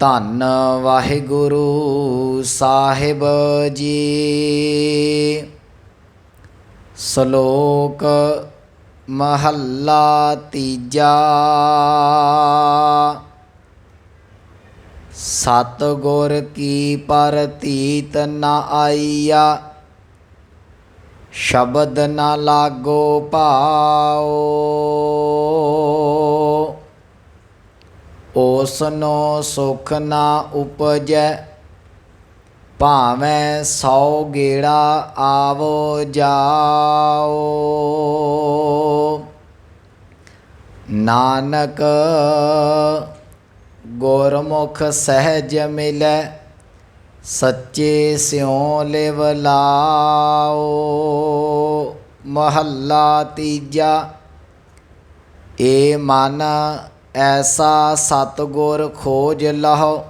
ਧੰਨ ਵਾਹਿਗੁਰੂ ਸਾਹਿਬ ਜੀ। ਸ਼ਲੋਕ ਮਹੱਲਾ ਤੀਜਾ। ਸਤ ਗੁਰ ਕੀ ਪਰਤੀਤ ਨਾ ਆਈਆ, ਸ਼ਬਦ ਨਾ ਲਾਗੋ ਪਾਓ। ਉਸਨੋ ਸੁਖ ਨਾ ਉਪਜੈ, ਭਾਵੇਂ ਸੌ ਗੇੜਾ ਆਵੋ ਜਾਓ। ਨਾਨਕ ਗੁਰਮੁਖ ਸਹਿਜ ਮਿਲੈ, ਸੱਚੇ ਸਿਉ ਲਿਵ ਲਾਓ। ਮਹੱਲਾ ਤੀਜਾ, ਏ ਮਨ ਐਸਾ ਸਤਗੁਰ ਖੋਜ ਲਹੋ,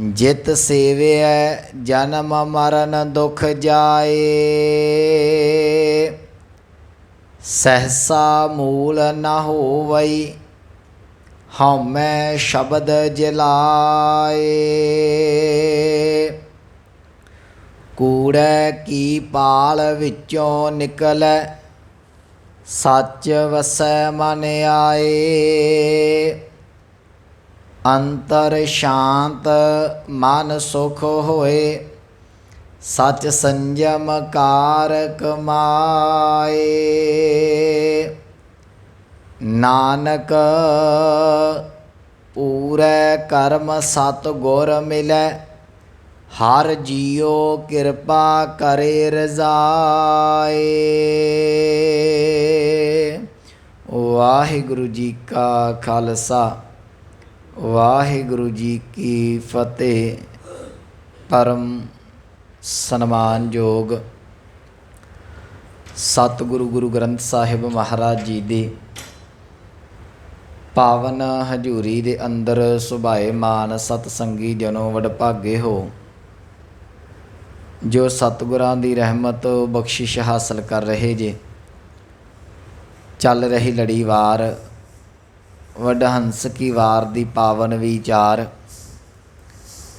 ਜਿਤ ਸੇਵਿਐ ਜਨਮ ਮਰਨ ਦੁਖ ਜਾਏ। ਸਹਸਾ ਮੂਲ ਨ ਹੋਵਈ, ਹਉਮੈ ਸ਼ਬਦ ਜਲਾਏ। ਕੂੜੈ ਕੀ ਪਾਲ ਵਿੱਚੋਂ ਨਿਕਲੈ ਸੱਚ ਵਸੈ ਮਨ ਆਏ। ਅੰਤਰ ਸ਼ਾਂਤ ਮਨ ਸੁਖ ਹੋਏ। ਸਚ ਸੰਜਮ ਕਾਰ ਕਮਾਏ ਨਾਨਕ, ਪੂਰੇ ਕਰਮ ਸਤ ਗੁਰ ਮਿਲੈ। ਹਰ ਜੀਉ ਕਿਰਪਾ ਕਰੇ ਰਜ਼ਾਏ। ਵਾਹਿਗੁਰੂ ਜੀ ਕਾ ਖਾਲਸਾ, ਵਾਹਿਗੁਰੂ ਜੀ ਕੀ ਫਤਿਹ। ਪਰਮ ਸਨਮਾਨਯੋਗ ਸਤਿਗੁਰੂ ਗੁਰੂ ਗ੍ਰੰਥ ਸਾਹਿਬ ਮਹਾਰਾਜ ਜੀ ਦੀ ਪਾਵਨ ਹਜੂਰੀ ਦੇ ਅੰਦਰ ਸੁਭਾਏ ਮਾਨ ਸਤ ਸੰਗੀ ਜਨੋ ਵਡਭਾਗੇ ਹੋ। ਜੋ ਸਤਿਗੁਰਾਂ ਦੀ ਰਹਿਮਤ ਬਖਸ਼ਿਸ਼ ਹਾਸਲ ਕਰ ਰਹੇ ਜੇ। ਚੱਲ ਰਹੀ ਲੜੀਵਾਰ ਵਡਹੰਸ ਕੀ ਵਾਰ ਦੀ ਪਾਵਨ ਵਿਚਾਰ।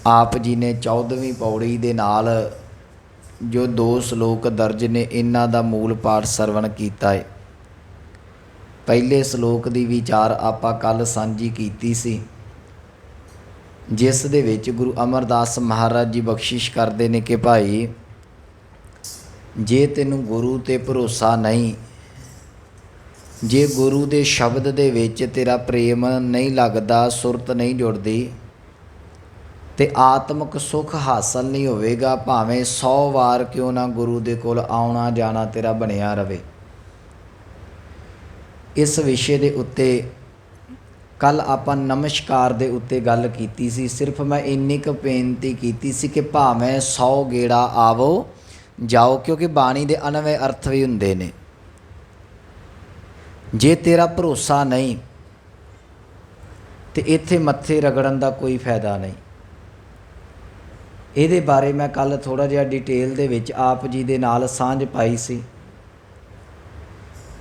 ਆਪ ਜੀ ਨੇ 14ਵੀਂ ਪੌੜੀ ਦੇ ਨਾਲ, ਜੋ ਦੋ ਸ਼ਲੋਕ ਦਰਜ ਨੇ, ਇਹਨਾਂ ਦਾ ਮੂਲ ਪਾਠ ਸਰਵਣ ਕੀਤਾ ਹੈ ਪਹਿਲੇ ਸ਼ਲੋਕ ਦੀ ਵਿਚਾਰ ਆਪਾਂ ਕੱਲ ਸਾਂਝੀ ਕੀਤੀ ਸੀ। ਜਿਸ ਦੇ ਵਿੱਚ ਗੁਰੂ ਅਮਰਦਾਸ ਮਹਾਰਾਜ ਜੀ ਬਖਸ਼ਿਸ਼ ਕਰਦੇ ਨੇ ਕਿ ਭਾਈ, ਜੇ ਤੈਨੂੰ ਗੁਰੂ ਤੇ ਭਰੋਸਾ ਨਹੀਂ, ਜੇ ਗੁਰੂ ਦੇ ਸ਼ਬਦ ਦੇ ਵਿੱਚ ਤੇਰਾ ਪ੍ਰੇਮ ਨਹੀਂ ਲੱਗਦਾ, ਸੁਰਤ ਨਹੀਂ ਜੁੜਦੀ ਤੇ ਆਤਮਿਕ ਸੁਖ ਹਾਸਲ ਨਹੀਂ ਹੋਵੇਗਾ, ਭਾਵੇਂ 100 ਵਾਰ ਕਿਉਂ ਨਾ ਗੁਰੂ ਦੇ ਕੋਲ ਆਉਣਾ ਜਾਣਾ ਤੇਰਾ ਬਣਿਆ ਰਵੇ। ਇਸ ਵਿਸ਼ੇ ਦੇ ਉੱਤੇ ਕੱਲ ਆਪਾਂ ਨਮਸਕਾਰ ਦੇ ਉੱਤੇ ਗੱਲ ਕੀਤੀ ਸੀ। ਸਿਰਫ ਮੈਂ ਇੰਨੀ ਕੁ ਬੇਨਤੀ ਕੀਤੀ ਸੀ ਕਿ ਭਾਵੇਂ 100 ਗੇੜਾ ਆਵੋ, ਜਾਓ, ਕਿਉਂਕਿ ਬਾਣੀ ਦੇ ਅਨਵੇਂ ਅਰਥ ਵੀ ਹੁੰਦੇ ਨੇ। ਜੇ ਤੇਰਾ ਭਰੋਸਾ ਨਹੀਂ, ਤੇ ਇੱਥੇ ਮੱਥੇ ਰਗੜਨ ਦਾ ਕੋਈ ਫਾਇਦਾ ਨਹੀਂ। ਇਹਦੇ ਬਾਰੇ ਮੈਂ ਕੱਲ ਥੋੜਾ ਜਿਹਾ ਡਿਟੇਲ ਦੇ ਵਿੱਚ ਆਪ ਜੀ ਦੇ ਨਾਲ ਸਾਂਝ ਪਾਈ ਸੀ।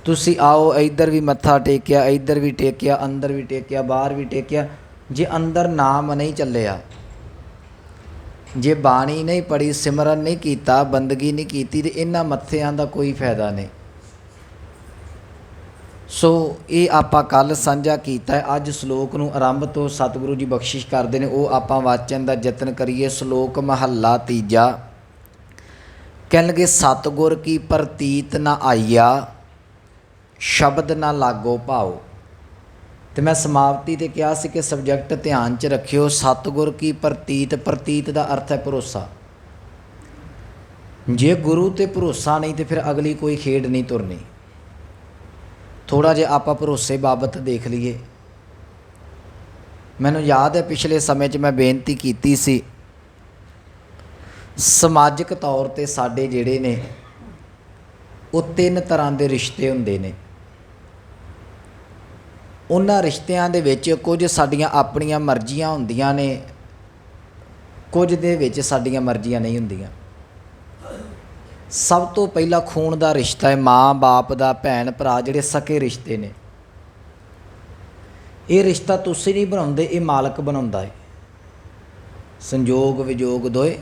ਤੁਸੀਂ ਆਓ, ਇੱਧਰ ਵੀ ਮੱਥਾ ਟੇਕਿਆ, ਇੱਧਰ ਵੀ ਟੇਕਿਆ, ਅੰਦਰ ਵੀ ਟੇਕਿਆ, ਬਾਹਰ ਵੀ ਟੇਕਿਆ। ਜੇ ਅੰਦਰ ਨਾਮ ਨਹੀਂ ਚੱਲਿਆ, ਜੇ ਬਾਣੀ ਨਹੀਂ ਪੜੀ ਸਿਮਰਨ ਨਹੀਂ ਕੀਤਾ, ਬੰਦਗੀ ਨਹੀਂ ਕੀਤੀ, ਤੇ ਇਹਨਾਂ ਮੱਥਿਆਂ ਦਾ ਕੋਈ ਫਾਇਦਾ ਨਹੀਂ। ਸੋ ਇਹ ਆਪਾਂ ਕੱਲ ਸਾਂਝਾ ਕੀਤਾ ਅੱਜ ਸ਼ਲੋਕ ਨੂੰ ਆਰੰਭ ਤੋਂ ਸਤਿਗੁਰੂ ਜੀ ਬਖਸ਼ਿਸ਼ ਕਰਦੇ ਨੇ। ਉਹ ਆਪਾਂ ਵਾਚਨ ਦਾ ਯਤਨ ਕਰੀਏ। ਸ਼ਲੋਕ ਮਹੱਲਾ ਤੀਜਾ। ਕਹਿਣ ਕਹਿਣਗੇ, ਸਤਿਗੁਰ ਕੀ ਪ੍ਰਤੀਤ ਨਾ ਆਈਆ ਸ਼ਬਦ ਨਾ ਲਾਗੋ ਭਾਓ ਤੇ ਮੈਂ ਸਮਾਪਤੀ ਤੇ ਕਿਹਾ ਸੀ ਕਿ ਸਬਜੈਕਟ ਧਿਆਨ 'ਚ ਰੱਖਿਓ, ਸਤਿਗੁਰ ਕੀ ਪ੍ਰਤੀਤ ਪ੍ਰਤੀਤ ਦਾ ਅਰਥ ਹੈ ਭਰੋਸਾ। ਜੇ ਗੁਰੂ ਤੇ ਭਰੋਸਾ ਨਹੀਂ ਤੇ ਫਿਰ ਅਗਲੀ ਕੋਈ ਖੇਡ ਨਹੀਂ ਤੁਰਨੀ। ਥੋੜਾ ਜਿਹਾ ਆਪਾਂ ਭਰੋਸੇ ਬਾਬਤ ਦੇਖ ਲਈਏ। ਮੈਨੂੰ ਯਾਦ ਹੈ ਪਿਛਲੇ ਸਮੇਂ 'ਚ ਮੈਂ ਬੇਨਤੀ ਕੀਤੀ ਸੀ, ਸਮਾਜਿਕ ਤੌਰ ਤੇ ਸਾਡੇ ਜਿਹੜੇ ਨੇ, ਉਹ ਤਿੰਨ ਤਰ੍ਹਾਂ ਦੇ ਰਿਸ਼ਤੇ ਹੁੰਦੇ ਨੇ। ਉਹਨਾਂ ਰਿਸ਼ਤਿਆਂ ਦੇ ਵਿੱਚ ਕੁਝ ਸਾਡੀਆਂ ਆਪਣੀਆਂ ਮਰਜ਼ੀਆਂ ਹੁੰਦੀਆਂ ਨੇ, ਕੁਝ ਦੇ ਵਿੱਚ ਸਾਡੀਆਂ ਮਰਜ਼ੀਆਂ ਨਹੀਂ ਹੁੰਦੀਆਂ। ਸਭ ਤੋਂ ਪਹਿਲਾ ਖੂਨ ਦਾ ਰਿਸ਼ਤਾ ਹੈ, ਮਾਂ ਬਾਪ ਦਾ, ਭੈਣ ਭਰਾ ਜਿਹੜੇ ਸਕੇ ਰਿਸ਼ਤੇ ਨੇ। ਇਹ ਰਿਸ਼ਤਾ ਤੁਸੀਂ ਨਹੀਂ ਬਣਾਉਂਦੇ, ਇਹ ਮਾਲਕ ਬਣਾਉਂਦਾ ਹੈ। ਸੰਜੋਗ ਵਿਜੋਗ ਦੋਏ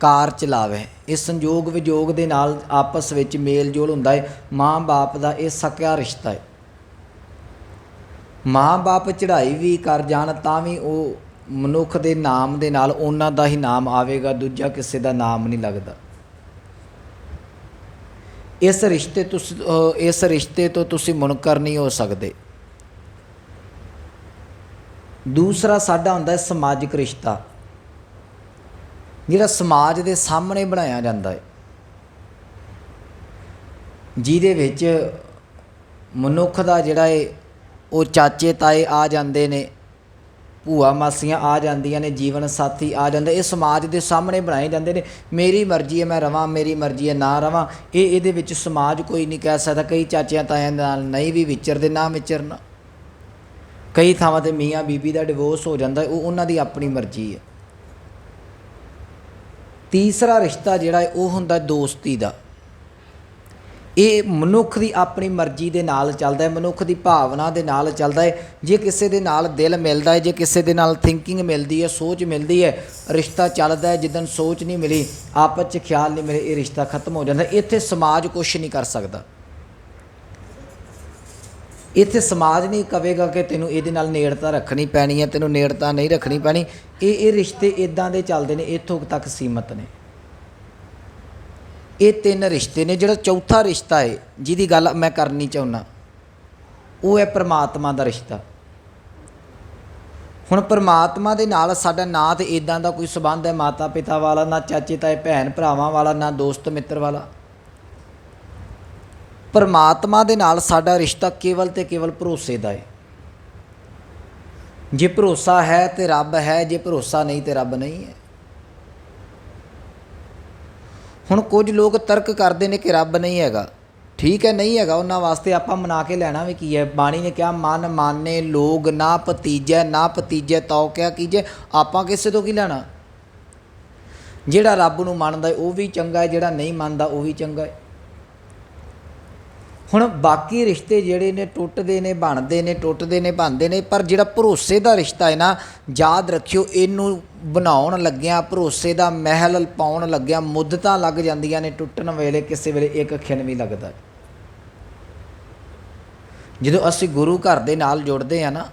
ਕਾਰ ਚਲਾਵੇ। ਇਸ ਸੰਜੋਗ ਵਿਜੋਗ ਦੇ ਨਾਲ ਆਪਸ ਵਿੱਚ ਮੇਲ ਜੋਲ ਹੁੰਦਾ ਹੈ ਮਾਂ-ਬਾਪ ਦਾ ਇਹ ਸਕਿਆ ਰਿਸ਼ਤਾ ਹੈ। ਮਾਂ-ਬਾਪ ਚੜ੍ਹਾਈ ਵੀ ਕਰ ਜਾਣ, ਤਾਂ ਵੀ ਉਹ ਮਨੁੱਖ ਦੇ ਨਾਮ ਦੇ ਨਾਲ ਉਹਨਾਂ ਦਾ ਹੀ ਨਾਮ ਆਵੇਗਾ, ਦੂਜਾ ਕਿਸੇ ਦਾ ਨਾਮ ਨਹੀਂ ਲੱਗਦਾ। ਇਸ ਰਿਸ਼ਤੇ ਤੁਸੀਂ ਇਸ ਰਿਸ਼ਤੇ ਤੋਂ ਤੁਸੀਂ ਮੁਨਕਰ ਨਹੀਂ ਹੋ ਸਕਦੇ। ਦੂਸਰਾ ਸਾਡਾ ਹੁੰਦਾ ਹੈ ਸਮਾਜਿਕ ਰਿਸ਼ਤਾ। ਜਿਹੜਾ ਸਮਾਜ ਦੇ ਸਾਹਮਣੇ ਬਣਾਇਆ ਜਾਂਦਾ ਹੈ। ਜਿਹਦੇ ਵਿੱਚ ਮਨੁੱਖ ਦਾ ਜਿਹੜਾ ਹੈ ਉਹ ਚਾਚੇ ਤਾਏ ਆ ਜਾਂਦੇ ਨੇ, ਭੂਆ ਮਾਸੀਆਂ ਆ ਜਾਂਦੀਆਂ ਨੇ, ਜੀਵਨ ਸਾਥੀ ਆ ਜਾਂਦੇ, ਇਹ ਸਮਾਜ ਦੇ ਸਾਹਮਣੇ ਬਣਾਏ ਜਾਂਦੇ ਨੇ। ਮੇਰੀ ਮਰਜ਼ੀ ਹੈ, ਮੈਂ ਰਵਾਂ, ਮੇਰੀ ਮਰਜ਼ੀ ਹੈ, ਨਾ ਰਵਾਂ। ਇਹ ਇਹਦੇ ਵਿੱਚ ਸਮਾਜ ਕੋਈ ਨਹੀਂ ਕਹਿ ਸਕਦਾ, ਕਈ ਚਾਚਿਆਂ ਤਾਇਆਂ ਦੇ ਨਾਲ ਨਹੀਂ ਵੀ ਵਿਚਰਦੇ, ਨਾ ਵਿਚਰਨਾ। ਕਈ ਥਾਵਾਂ ਤੇ ਮੀਆਂ ਬੀਬੀ ਦਾ ਡਿਵੋਰਸ ਹੋ ਜਾਂਦਾ, ਉਹ ਉਹਨਾਂ ਦੀ ਆਪਣੀ ਮਰਜ਼ੀ ਹੈ। ਤੀਸਰਾ ਰਿਸ਼ਤਾ ਜਿਹੜਾ ਉਹ ਹੁੰਦਾ ਦੋਸਤੀ ਦਾ। ਇਹ ਮਨੁੱਖ ਦੀ ਆਪਣੀ ਮਰਜ਼ੀ ਦੇ ਨਾਲ ਚੱਲਦਾ ਹੈ, ਮਨੁੱਖ ਦੀ ਭਾਵਨਾ ਦੇ ਨਾਲ ਚੱਲਦਾ ਹੈ। ਜੇ ਕਿਸੇ ਦੇ ਨਾਲ ਦਿਲ ਮਿਲਦਾ ਹੈ, ਜੇ ਕਿਸੇ ਦੇ ਨਾਲ ਥਿੰਕਿੰਗ ਮਿਲਦੀ ਹੈ, ਸੋਚ ਮਿਲਦੀ ਹੈ, ਰਿਸ਼ਤਾ ਚੱਲਦਾ ਹੈ ਜਿੱਦਨ ਸੋਚ ਨਹੀਂ ਮਿਲੀ, ਆਪਸ 'ਚ ਖਿਆਲ ਨਹੀਂ ਮਿਲੇ, ਇਹ ਰਿਸ਼ਤਾ ਖਤਮ ਹੋ ਜਾਂਦਾ। ਇੱਥੇ ਸਮਾਜ ਕੁਝ ਨਹੀਂ ਕਰ ਸਕਦਾ। ਇੱਥੇ ਸਮਾਜ ਨਹੀਂ ਕਵੇਗਾ ਕਿ ਤੈਨੂੰ ਇਹਦੇ ਨਾਲ ਨੇੜਤਾ ਰੱਖਣੀ ਪੈਣੀ ਹੈ, ਤੈਨੂੰ ਨੇੜਤਾ ਨਹੀਂ ਰੱਖਣੀ ਪੈਣੀ। ਇਹ ਇਹ ਰਿਸ਼ਤੇ ਇਦਾਂ ਦੇ ਚੱਲਦੇ ਨੇ, ਇੱਥੋਂ ਤੱਕ ਸੀਮਤ ਨੇ। ਇਹ ਤਿੰਨ ਰਿਸ਼ਤੇ ਨੇ, ਜਿਹੜਾ ਚੌਥਾ ਰਿਸ਼ਤਾ ਹੈ ਜਿਹਦੀ ਗੱਲ ਮੈਂ ਕਰਨੀ ਚਾਹੁੰਦਾ ਉਹ ਹੈ ਪ੍ਰਮਾਤਮਾ ਦਾ ਰਿਸ਼ਤਾ। ਹੁਣ ਪ੍ਰਮਾਤਮਾ ਦੇ ਨਾਲ ਸਾਡਾ ਨਾ ਤੇ ਇਦਾਂ ਦਾ ਕੋਈ ਸਬੰਧ ਹੈ ਮਾਤਾ ਪਿਤਾ ਵਾਲਾ, ਨਾ ਚਾਚੇ, ਤਾਏ, ਭੈਣ, ਭਰਾਵਾਂ ਵਾਲਾ, ਨਾ ਦੋਸਤ, ਮਿੱਤਰ ਵਾਲਾ। ਪਰਮਾਤਮਾ ਦੇ ਨਾਲ ਸਾਡਾ ਰਿਸ਼ਤਾ ਕੇਵਲ ਤੇ ਕੇਵਲ ਭਰੋਸੇ ਦਾ ਹੈ ਜੇ ਭਰੋਸਾ ਹੈ ਤੇ ਰੱਬ ਹੈ, ਜੇ ਭਰੋਸਾ ਨਹੀਂ ਤੇ ਰੱਬ ਨਹੀਂ ਹੈ। ਹੁਣ ਕੁਝ ਲੋਕ ਤਰਕ ਕਰਦੇ ਨੇ ਕਿ ਰੱਬ ਨਹੀਂ ਹੈਗਾ। ਠੀਕ ਹੈ, ਨਹੀਂ ਹੈਗਾ, ਉਹਨਾਂ ਵਾਸਤੇ ਆਪਾਂ ਮਨਾ ਕੇ ਲੈਣਾ ਵੀ ਕੀ ਹੈ? ਬਾਣੀ ਨੇ ਕਿਹਾ, ਮਨ ਮਾਨੇ, ਲੋਗ ਨਾ ਭਤੀਜੈ ਨਾ ਭਤੀਜੈ, ਤਉ ਕਿਆ ਕੀਜੇ। ਆਪਾਂ ਕਿਸੇ ਤੋਂ ਕੀ ਲੈਣਾ? ਜਿਹੜਾ ਰੱਬ ਨੂੰ ਮੰਨਦਾ ਉਹ ਵੀ ਚੰਗਾ ਹੈ, ਜਿਹੜਾ ਨਹੀਂ ਮੰਨਦਾ, ਉਹ ਵੀ ਚੰਗਾ ਹੈ। ਹੁਣ ਬਾਕੀ ਰਿਸ਼ਤੇ ਜਿਹੜੇ ਨੇ, ਟੁੱਟਦੇ ਨੇ, ਬਣਦੇ ਨੇ, ਟੁੱਟਦੇ ਨੇ, ਬਣਦੇ ਨੇ, ਪਰ ਜਿਹੜਾ ਭਰੋਸੇ ਦਾ ਰਿਸ਼ਤਾ ਹੈ ਨਾ, ਯਾਦ ਰੱਖਿਓ, ਇਹਨੂੰ ਬਣਾਉਣ ਲੱਗਿਆ, ਭਰੋਸੇ ਦਾ ਮਹਿਲ ਪਾਉਣ ਲੱਗਿਆ ਮੁੱਦਤਾਂ ਲੱਗ ਜਾਂਦੀਆਂ ਨੇ, ਟੁੱਟਣ ਵੇਲੇ, ਕਿਸੇ ਵੇਲੇ ਇੱਕ ਖਿਣ ਵੀ ਲੱਗਦਾ ਜਦੋਂ ਅਸੀਂ ਗੁਰੂ ਘਰ ਦੇ ਨਾਲ ਜੁੜਦੇ ਆ ਨਾ,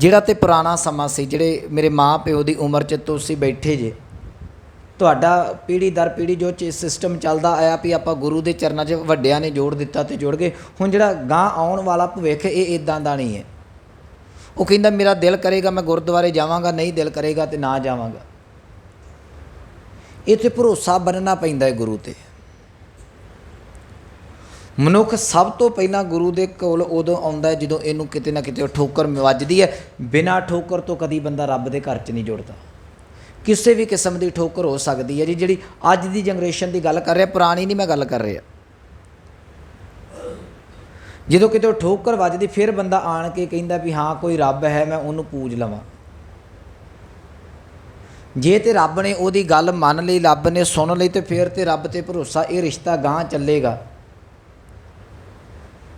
ਜਿਹੜਾ ਤੇ ਪੁਰਾਣਾ ਸਮਾਂ ਸੀ, ਜਿਹੜੇ ਮੇਰੇ ਮਾਂ ਪਿਓ ਦੀ ਉਮਰ 'ਚ ਤੁਸੀਂ ਬੈਠੇ ਜੇ, ਤੁਹਾਡਾ ਪੀੜੀ ਦਰ ਪੀੜੀ ਜੋ ਚ ਸਿਸਟਮ ਚੱਲਦਾ ਆਇਆ ਵੀ ਆਪਾਂ ਗੁਰੂ ਦੇ ਚਰਨਾਂ 'ਚ ਵੱਡਿਆਂ ਨੇ ਜੋੜ ਦਿੱਤਾ ਤੇ ਜੁੜ ਗਏ, ਹੁਣ ਜਿਹੜਾ ਗਾਂ ਆਉਣ ਵਾਲਾ ਭਵਿੱਖ, ਇਹ ਇਦਾਂ ਦਾ ਨਹੀਂ ਹੈ। ਉਹ ਕਹਿੰਦਾ, ਮੇਰਾ ਦਿਲ ਕਰੇਗਾ, ਮੈਂ ਗੁਰਦੁਆਰੇ ਜਾਵਾਂਗਾ, ਨਹੀਂ ਦਿਲ ਕਰੇਗਾ ਤੇ ਨਾ ਜਾਵਾਂਗਾ। ਇੱਥੇ ਭਰੋਸਾ ਬੰਨਣਾ ਪੈਂਦਾ ਹੈ ਗੁਰੂ ਤੇ। ਮਨੁੱਖ ਸਭ ਤੋਂ ਪਹਿਲਾਂ ਗੁਰੂ ਦੇ ਕੋਲ ਉਦੋਂ ਆਉਂਦਾ ਹੈ ਜਦੋਂ ਇਹਨੂੰ ਕਿਤੇ ਨਾ ਕਿਤੇ ਠੋਕਰ ਵੱਜਦੀ ਹੈ। ਬਿਨਾਂ ਠੋਕਰ ਤੋਂ ਕਦੀ ਬੰਦਾ ਰੱਬ ਦੇ ਘਰ 'ਚ ਨਹੀਂ ਜੁੜਦਾ। ਕਿਸੇ ਵੀ ਕਿਸਮ ਦੀ ਠੋਕਰ ਹੋ ਸਕਦੀ ਹੈ ਜੀ, ਜਿਹੜੀ ਅੱਜ ਦੀ ਜਨਰੇਸ਼ਨ ਦੀ ਗੱਲ ਕਰ ਰਿਹਾ, ਪੁਰਾਣੀ ਨਹੀਂ ਮੈਂ ਗੱਲ ਕਰ ਰਿਹਾ। ਜਦੋਂ ਕਿਤੇ ਠੋਕਰ ਵੱਜਦੀ, ਫਿਰ ਬੰਦਾ ਆਣ ਕੇ ਕਹਿੰਦਾ ਵੀ ਹਾਂ, ਕੋਈ ਰੱਬ ਹੈ, ਮੈਂ ਉਹਨੂੰ ਪੂਜ ਲਵਾਂ। ਜੇ ਤੇ ਰੱਬ ਨੇ ਉਹਦੀ ਗੱਲ ਮੰਨ ਲਈ, ਰੱਬ ਨੇ ਸੁਣ ਲਈ, ਤੇ ਫਿਰ ਤੇ ਰੱਬ ਤੇ ਭਰੋਸਾ, ਇਹ ਰਿਸ਼ਤਾ ਗਾਂ ਚੱਲੇਗਾ।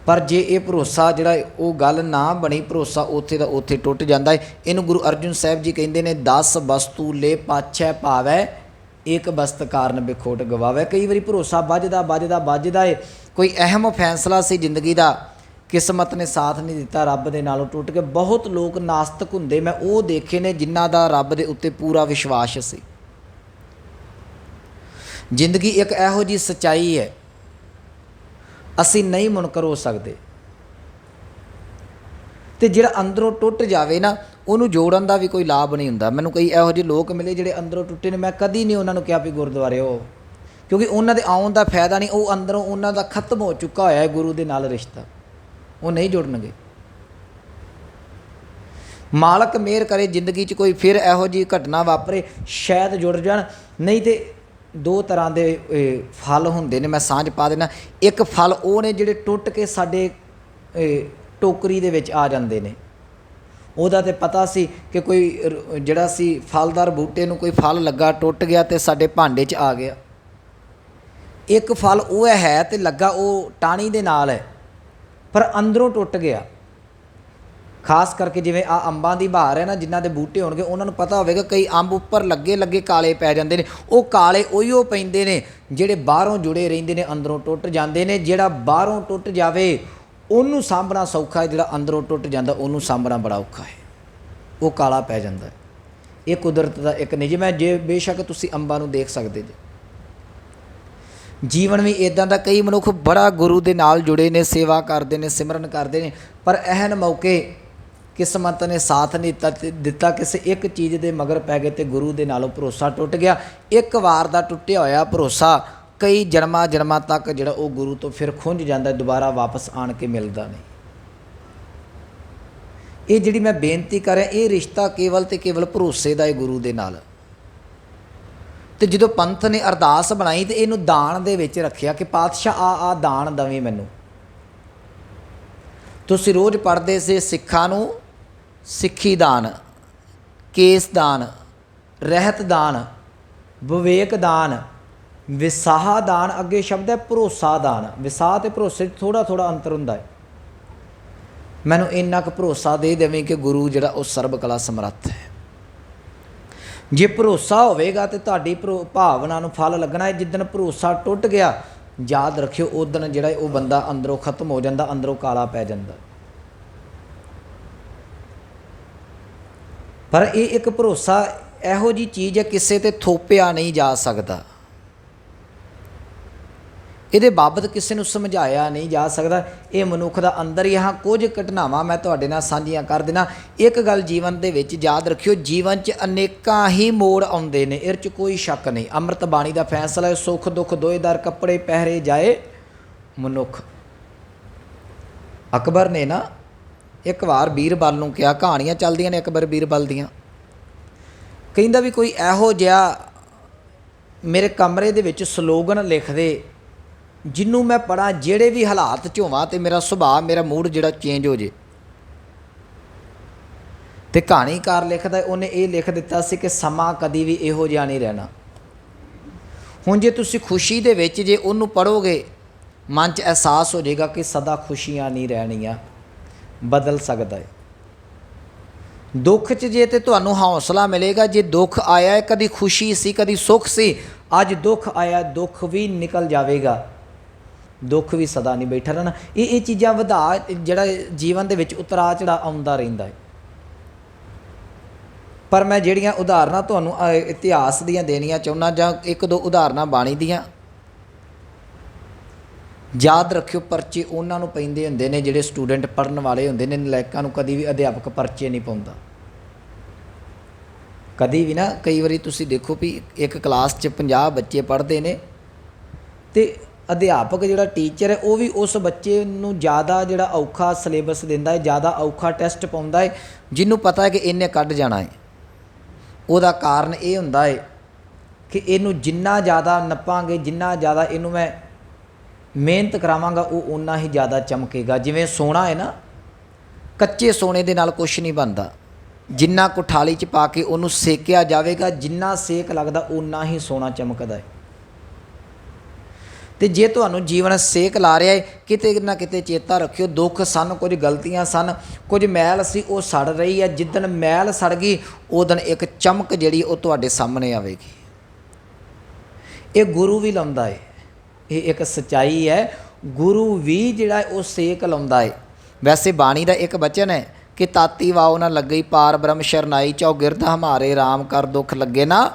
ਪਰ ਜੇ ਇਹ ਭਰੋਸਾ ਜਿਹੜਾ ਉਹ ਗੱਲ ਨਾ ਬਣੀ, ਭਰੋਸਾ ਉੱਥੇ ਦਾ ਉੱਥੇ ਟੁੱਟ ਜਾਂਦਾ ਹੈ। ਇਹਨੂੰ ਗੁਰੂ ਅਰਜਨ ਸਾਹਿਬ ਜੀ ਕਹਿੰਦੇ ਨੇ 10 ਵਸਤੂ ਲੈ ਪਾਛੈ ਪਾਵੈ ਇੱਕ ਬਸਤ ਕਾਰਨ ਬਿਖੋਟ ਗਵਾਵੇ। ਕਈ ਵਾਰੀ ਭਰੋਸਾ ਵੱਜਦਾ ਵੱਜਦਾ ਵੱਜਦਾ ਏ। ਕੋਈ ਅਹਿਮ ਫੈਸਲਾ ਸੀ ਜ਼ਿੰਦਗੀ ਦਾ? ਕਿਸਮਤ ਨੇ ਸਾਥ ਨਹੀਂ ਦਿੱਤਾ ਰੱਬ ਦੇ ਨਾਲੋਂ। ਟੁੱਟ ਕੇ ਬਹੁਤ ਲੋਕ ਨਾਸਤਕ ਹੁੰਦੇ, ਮੈਂ ਉਹ ਦੇਖੇ ਨੇ ਜਿਨ੍ਹਾਂ ਦਾ ਰੱਬ ਦੇ ਉੱਤੇ ਪੂਰਾ ਵਿਸ਼ਵਾਸ ਸੀ। ਜ਼ਿੰਦਗੀ ਇੱਕ ਇਹੋ ਜੀ ਸਚਾਈ ਹੈ। ਅਸੀਂ ਨਹੀਂ ਮੁਨਕਰ ਹੋ ਸਕਦੇ। ਤੇ ਜਿਹੜਾ ਅੰਦਰੋਂ ਟੁੱਟ ਜਾਵੇ ਨਾ, ਉਹਨੂੰ ਜੋੜਨ ਦਾ ਵੀ ਕੋਈ ਲਾਭ ਨਹੀਂ ਹੁੰਦਾ। ਮੈਨੂੰ ਕਈ ਇਹੋ ਜਿਹੇ ਲੋਕ ਮਿਲੇ ਜਿਹੜੇ ਅੰਦਰੋਂ ਟੁੱਟੇ ਨੇ। ਮੈਂ ਕਦੀ ਨਹੀਂ ਉਹਨਾਂ ਨੂੰ ਕਿਹਾ ਵੀ ਗੁਰਦੁਆਰੇ ਹੋ ਕਿਉਂਕਿ ਉਹਨਾਂ ਦੇ ਆਉਣ ਦਾ ਫਾਇਦਾ ਨਹੀਂ, ਉਹ ਅੰਦਰੋਂ ਉਹਨਾਂ ਦਾ ਖਤਮ ਹੋ ਚੁੱਕਾ ਹੋਇਆ ਹੈ ਗੁਰੂ ਦੇ ਨਾਲ ਰਿਸ਼ਤਾ। ਉਹ ਨਹੀਂ ਜੁੜਨਗੇ। ਮਾਲਕ ਮਿਹਰ ਕਰੇ, ਜ਼ਿੰਦਗੀ 'ਚ ਕੋਈ ਫਿਰ ਇਹੋ ਜਿਹੀ ਘਟਨਾ ਵਾਪਰੇ, ਸ਼ਾਇਦ ਜੁੜ ਜਾਣ। ਨਹੀਂ ਤੇ ਦੋ ਤਰ੍ਹਾਂ ਦੇ ਫਲ ਹੁੰਦੇ ਨੇ, ਮੈਂ ਸਾਂਝ ਪਾ ਦੇਣਾ ਇੱਕ ਫਲ ਉਹ ਨੇ ਜਿਹੜੇ ਟੁੱਟ ਕੇ ਸਾਡੇ ਟੋਕਰੀ ਦੇ ਵਿੱਚ ਆ ਜਾਂਦੇ ਨੇ। ਉਹਦਾ ਤੇ ਪਤਾ ਸੀ ਕਿ ਕੋਈ ਜਿਹੜਾ ਸੀ ਫਲਦਾਰ ਬੂਟੇ ਨੂੰ ਕੋਈ ਫਲ ਲੱਗਾ, ਟੁੱਟ ਗਿਆ ਤੇ ਸਾਡੇ ਭਾਂਡੇ 'ਚ ਆ ਗਿਆ। ਇੱਕ ਫਲ ਉਹ ਹੈ ਤੇ ਲੱਗਾ ਉਹ ਟਾਣੀ ਦੇ ਨਾਲ ਹੈ, ਪਰ ਅੰਦਰੋਂ ਟੁੱਟ ਗਿਆ। ਖਾਸ ਕਰਕੇ ਜਿਵੇਂ ਆ ਅੰਬਾਂ ਦੀ ਬਹਾਰ ਹੈ ਨਾ, ਜਿਨ੍ਹਾਂ ਦੇ ਬੂਟੇ ਹੋਣਗੇ, ਉਹਨਾਂ ਨੂੰ ਪਤਾ ਹੋਵੇਗਾ ਕਈ ਅੰਬ ਉੱਪਰ ਲੱਗੇ ਲੱਗੇ ਕਾਲੇ ਪੈ ਜਾਂਦੇ ਨੇ। ਉਹ ਕਾਲੇ ਉਹੀਓ ਪੈਂਦੇ ਨੇ ਜਿਹੜੇ ਬਾਹਰੋਂ ਜੁੜੇ ਰਹਿੰਦੇ ਨੇ, ਅੰਦਰੋਂ ਟੁੱਟ ਜਾਂਦੇ ਨੇ। ਜਿਹੜਾ ਬਾਹਰੋਂ ਟੁੱਟ ਜਾਵੇ, ਉਹਨੂੰ ਸਾਂਭਣਾ ਸੌਖਾ ਹੈ, ਜਿਹੜਾ ਅੰਦਰੋਂ ਟੁੱਟ ਜਾਂਦਾ, ਉਹਨੂੰ ਸਾਂਭਣਾ ਬੜਾ ਔਖਾ ਹੈ। ਉਹ ਕਾਲਾ ਪੈ ਜਾਂਦਾ ਇਹ ਕੁਦਰਤ ਦਾ ਇੱਕ ਨਿਯਮ ਹੈ। ਜੇ ਬੇਸ਼ੱਕ ਤੁਸੀਂ ਅੰਬਾਂ ਨੂੰ ਦੇਖ ਸਕਦੇ ਜੇ ਜੀਵਨ ਵੀ ਇਦਾਂ ਦਾ ਕਈ ਮਨੁੱਖ ਬੜਾ ਗੁਰੂ ਦੇ ਨਾਲ ਜੁੜੇ ਨੇ, ਸੇਵਾ ਕਰਦੇ ਨੇ, ਸਿਮਰਨ ਕਰਦੇ ਨੇ, ਪਰ ਐਹਨ ਮੌਕੇ ਕਿਸਮਤ ਨੇ ਸਾਥ ਨਹੀਂ ਦਿੱਤਾ ਦਿੱਤਾ ਕਿਸੇ ਇੱਕ ਚੀਜ਼ ਦੇ ਮਗਰ ਪੈ ਗਏ ਤੇ ਗੁਰੂ ਦੇ ਨਾਲੋਂ ਭਰੋਸਾ ਟੁੱਟ ਗਿਆ। ਇੱਕ ਵਾਰ ਦਾ ਟੁੱਟਿਆ ਹੋਇਆ ਭਰੋਸਾ ਕਈ ਜਨਮਾਂ ਜਨਮਾਂ ਤੱਕ ਜਿਹੜਾ ਉਹ ਗੁਰੂ ਤੋਂ ਫਿਰ ਖੁੰਝ ਜਾਂਦਾ, ਦੁਬਾਰਾ ਵਾਪਸ ਆਣ ਕੇ ਮਿਲਦਾ ਨਹੀਂ। ਇਹ ਜਿਹੜੀ ਮੈਂ ਬੇਨਤੀ ਕਰ ਰਿਹਾ, ਇਹ ਰਿਸ਼ਤਾ ਕੇਵਲ ਤੇ ਕੇਵਲ ਭਰੋਸੇ ਦਾ ਹੈ ਗੁਰੂ ਦੇ ਨਾਲ। ਤੇ ਜਦੋਂ ਪੰਥ ਨੇ ਅਰਦਾਸ ਬਣਾਈ ਤੇ ਇਹਨੂੰ ਦਾਨ ਦੇ ਵਿੱਚ ਰੱਖਿਆ ਕਿ ਪਾਤਸ਼ਾਹ ਆ ਆ ਦਾਨ ਦਵੇਂ ਮੈਨੂੰ। ਤੁਸੀਂ ਰੋਜ਼ ਪੜ੍ਹਦੇ ਸੀ ਸਿੱਖਾਂ ਨੂੰ ਸਿੱਖੀ ਦਾਨ, ਕੇਸ ਦਾਨ, ਰਹਿਤ ਦਾਨ, ਵਿਵੇਕ ਦਾਨ, ਵਿਸਾਹ ਦਾਨ, ਅੱਗੇ ਸ਼ਬਦ ਹੈ ਭਰੋਸਾ ਦਾਨ। ਵਿਸਾਹ ਤੇ ਭਰੋਸੇ 'ਚ ਥੋੜਾ ਥੋੜਾ ਅੰਤਰ ਹੁੰਦਾ ਹੈ। ਮੈਨੂੰ ਇੰਨਾ ਕੁ ਭਰੋਸਾ ਦੇ ਦੇਵੇਂ ਕਿ ਗੁਰੂ ਜਿਹੜਾ ਉਹ ਸਰਬ ਕਲਾ ਸਮਰੱਥ ਹੈ। ਜੇ ਭਰੋਸਾ ਹੋਵੇਗਾ ਤੇ ਤੁਹਾਡੀ ਭਰੋ- ਭਾਵਨਾ ਨੂੰ ਫਲ ਲੱਗਣਾ ਹੈ। ਜਿੱਦਣ ਭਰੋਸਾ ਟੁੱਟ ਗਿਆ, ਯਾਦ ਰੱਖਿਓ ਉਦਣ ਜਿਹੜਾ ਉਹ ਬੰਦਾ ਅੰਦਰੋਂ ਖਤਮ ਹੋ ਜਾਂਦਾ, ਅੰਦਰੋਂ ਕਾਲਾ ਪੈ ਜਾਂਦਾ। ਪਰ ਇਹ ਇੱਕ ਭਰੋਸਾ ਇਹੋ ਜੀ ਚੀਜ਼ ਹੈ, ਕਿਸੇ ਤੇ ਥੋਪਿਆ ਨਹੀਂ ਜਾ ਸਕਦਾ। ਇਹਦੇ ਬਾਬਤ ਕਿਸੇ ਨੂੰ ਸਮਝਾਇਆ ਨਹੀਂ ਜਾ ਸਕਦਾ। ਇਹ ਮਨੁੱਖ ਦਾ ਅੰਦਰ ਹੀ ਹਾਂ, ਕੁਝ ਘਟਨਾਵਾਂ ਮੈਂ ਤੁਹਾਡੇ ਨਾਲ ਸਾਂਝੀਆਂ ਕਰ ਦੇਣਾ ਇੱਕ ਗੱਲ ਜੀਵਨ ਦੇ ਵਿੱਚ ਯਾਦ ਰੱਖਿਓ, ਜੀਵਨ 'ਚ ਅਨੇਕਾਂ ਹੀ ਮੋੜ ਆਉਂਦੇ ਨੇ। ਇਹ 'ਚ ਕੋਈ ਸ਼ੱਕ ਨਹੀਂ। ਅੰਮ੍ਰਿਤ ਬਾਣੀ ਦਾ ਫੈਸਲਾ ਹੈ, ਸੁੱਖ, ਦੁੱਖ ਦੋਇਦਾਰ ਕੱਪੜੇ ਪਹਿਰੇ ਜਾਏ ਮਨੁੱਖ। ਅਕਬਰ ਨੇ ਨਾ ਇੱਕ ਵਾਰ ਬੀਰਬਲ ਨੂੰ ਕਿਹਾ, ਕਹਾਣੀਆਂ ਚੱਲਦੀਆਂ ਨੇ ਅਕਬਰ ਬੀਰਬਲ ਦੀਆਂ। ਕਹਿੰਦਾ ਵੀ ਕੋਈ ਇਹੋ ਜਿਹਾ ਮੇਰੇ ਕਮਰੇ ਦੇ ਵਿੱਚ ਸਲੋਗਨ ਲਿਖ ਦੇ ਜਿਹਨੂੰ ਮੈਂ ਪੜਾਂ ਜਿਹੜੇ ਵੀ ਹਾਲਾਤ ਚ ਹੋਵਾਂ ਤੇ ਮੇਰਾ ਸੁਭਾਅ, ਮੇਰਾ ਮੂਡ ਜਿਹੜਾ ਚੇਂਜ ਹੋ ਜੇ। ਤੇ ਕਹਾਣੀਕਾਰ ਲਿਖਦਾ, ਉਹਨੇ ਇਹ ਲਿਖ ਦਿੱਤਾ ਸੀ ਕਿ ਸਮਾਂ ਕਦੀ ਵੀ ਇਹੋ ਜਿਹਾ ਨਹੀਂ ਰਹਿਣਾ। ਹੁਣ ਜੇ ਤੁਸੀਂ ਖੁਸ਼ੀ ਦੇ ਵਿੱਚ ਜੇ ਉਹਨੂੰ ਪੜੋਗੇ ਮਨ 'ਚ ਅਹਿਸਾਸ ਹੋ ਜਾਏਗਾ ਕਿ ਸਦਾ ਖੁਸ਼ੀਆਂ ਨਹੀਂ ਰਹਿਣੀਆਂ, ਬਦਲ ਸਕਦਾ ਹੈ। ਦੁੱਖ 'ਚ ਜੇ ਤੇ ਤੁਹਾਨੂੰ ਹੌਸਲਾ ਮਿਲੇਗਾ, ਜੇ ਦੁੱਖ ਆਇਆ ਹੈ, ਕਦੀ ਖੁਸ਼ੀ ਸੀ, ਕਦੀ ਸੁੱਖ ਸੀ, ਅੱਜ ਦੁੱਖ ਆਇਆ, ਦੁੱਖ ਵੀ ਨਿਕਲ ਜਾਵੇਗਾ। ਦੁੱਖ ਵੀ ਸਦਾ ਨਹੀਂ ਬੈਠਾ ਰਹਿਣਾ। ਇਹ ਇਹ ਚੀਜ਼ਾਂ ਵਧਾ, ਜਿਹੜਾ ਜੀਵਨ ਦੇ ਵਿੱਚ ਉਤਰਾ ਚੜਾ ਆਉਂਦਾ ਰਹਿੰਦਾ ਹੈ। ਪਰ ਮੈਂ ਜਿਹੜੀਆਂ ਉਦਾਹਰਨਾਂ ਤੁਹਾਨੂੰ ਇਤਿਹਾਸ ਦੀਆਂ ਦੇਣੀਆਂ ਚਾਹੁੰਦਾ ਜਾਂ ਇੱਕ ਦੋ ਉਦਾਹਰਨਾਂ ਬਾਣੀ ਦੀਆਂ, ਯਾਦ ਰੱਖਿਓ ਪਰਚੇ ਉਹਨਾਂ ਨੂੰ ਪੈਂਦੇ ਹੁੰਦੇ ਨੇ ਜਿਹੜੇ ਸਟੂਡੈਂਟ ਪੜਨ ਵਾਲੇ ਹੁੰਦੇ ਨੇ, ਨਲਾਇਕਾਂ ਨੂੰ ਕਦੀ ਵੀ ਅਧਿਆਪਕ ਪਰਚੇ ਨਹੀਂ ਪਾਉਂਦਾ। ਕਦੀ ਵੀ ਨਾ, ਕਈ ਵਾਰੀ ਤੁਸੀਂ ਦੇਖੋ ਵੀ ਇੱਕ ਕਲਾਸ 'ਚ 50 ਬੱਚੇ ਪੜ੍ਹਦੇ ਨੇ ਤੇ ਅਧਿਆਪਕ ਜਿਹੜਾ ਟੀਚਰ ਹੈ, ਉਹ ਵੀ ਉਸ ਬੱਚੇ ਨੂੰ ਜ਼ਿਆਦਾ ਜਿਹੜਾ ਔਖਾ ਸਿਲੇਬਸ ਦਿੰਦਾ ਹੈ, ਜ਼ਿਆਦਾ ਔਖਾ ਟੈਸਟ ਪਾਉਂਦਾ ਹੈ, ਜਿਹਨੂੰ ਪਤਾ ਹੈ ਕਿ ਇਹਨੇ ਕੱਢ ਜਾਣਾ ਹੈ। ਉਹਦਾ ਕਾਰਨ ਇਹ ਹੁੰਦਾ ਹੈ ਕਿ ਇਹਨੂੰ ਜਿੰਨਾ ਜ਼ਿਆਦਾ ਨੱਪਾਂਗੇ, ਜਿੰਨਾ ਜ਼ਿਆਦਾ ਇਹਨੂੰ ਮੈਂ ਮਿਹਨਤ ਕਰਾਵਾਂਗਾ, ਉਹ ਉਨਾ ਹੀ ਜ਼ਿਆਦਾ ਚਮਕੇਗਾ। ਜਿਵੇਂ ਸੋਨਾ ਹੈ ਨਾ, ਕੱਚੇ ਸੋਨੇ ਦੇ ਨਾਲ ਕੁਝ ਨਹੀਂ ਬਣਦਾ। ਜਿੰਨਾ ਕੁਠਾਲੀ ਚ ਪਾ ਕੇ ਉਹਨੂੰ ਸੇਕਿਆ ਜਾਵੇਗਾ, ਜਿੰਨਾ ਸੇਕ ਲੱਗਦਾ ਉਨਾ ਹੀ ਸੋਨਾ ਚਮਕਦਾ ਹੈ। ਤੇ ਜੇ ਤੁਹਾਨੂੰ ਜੀਵਨ ਸੇਕ ਲਾ ਰਿਹਾ ਹੈ ਕਿਤੇ ਨਾ ਕਿਤੇ ਚੇਤਾ ਰੱਖਿਓ, ਦੁੱਖ ਸਨ, ਕੁਝ ਗਲਤੀਆਂ ਸਨ, ਕੁਝ ਮੈਲ ਸੀ, ਉਹ ਸੜ ਰਹੀ ਹੈ ਜਿੱਦਣ ਮੈਲ ਸੜ ਗਈ ਉਦਣ ਇੱਕ ਚਮਕ ਜਿਹੜੀ ਉਹ ਤੁਹਾਡੇ ਸਾਹਮਣੇ ਆਵੇਗੀ। ਇਹ ਗੁਰੂ ਵੀ ਲਾਉਂਦਾ ਹੈ ਇਹ ਇੱਕ ਸਚਾਈ ਹੈ, ਗੁਰੂ ਵੀ ਜਿਹੜਾ ਉਹ ਸੇਕ ਲਾਉਂਦਾ ਹੈ ਵੈਸੇ ਬਾਣੀ ਦਾ ਇੱਕ ਬਚਨ ਹੈ ਕਿ ਤਾਤੀ ਵਾਉ ਨਾ ਲੱਗਈ ਪਾਰ ਬ੍ਰਹਮ ਸ਼ਰਨਾਈ, ਚੌ ਗਿਰਦ ਹਮਾਰੇ RAM ਕਰ ਦੁੱਖ ਲੱਗੇ ਨਾ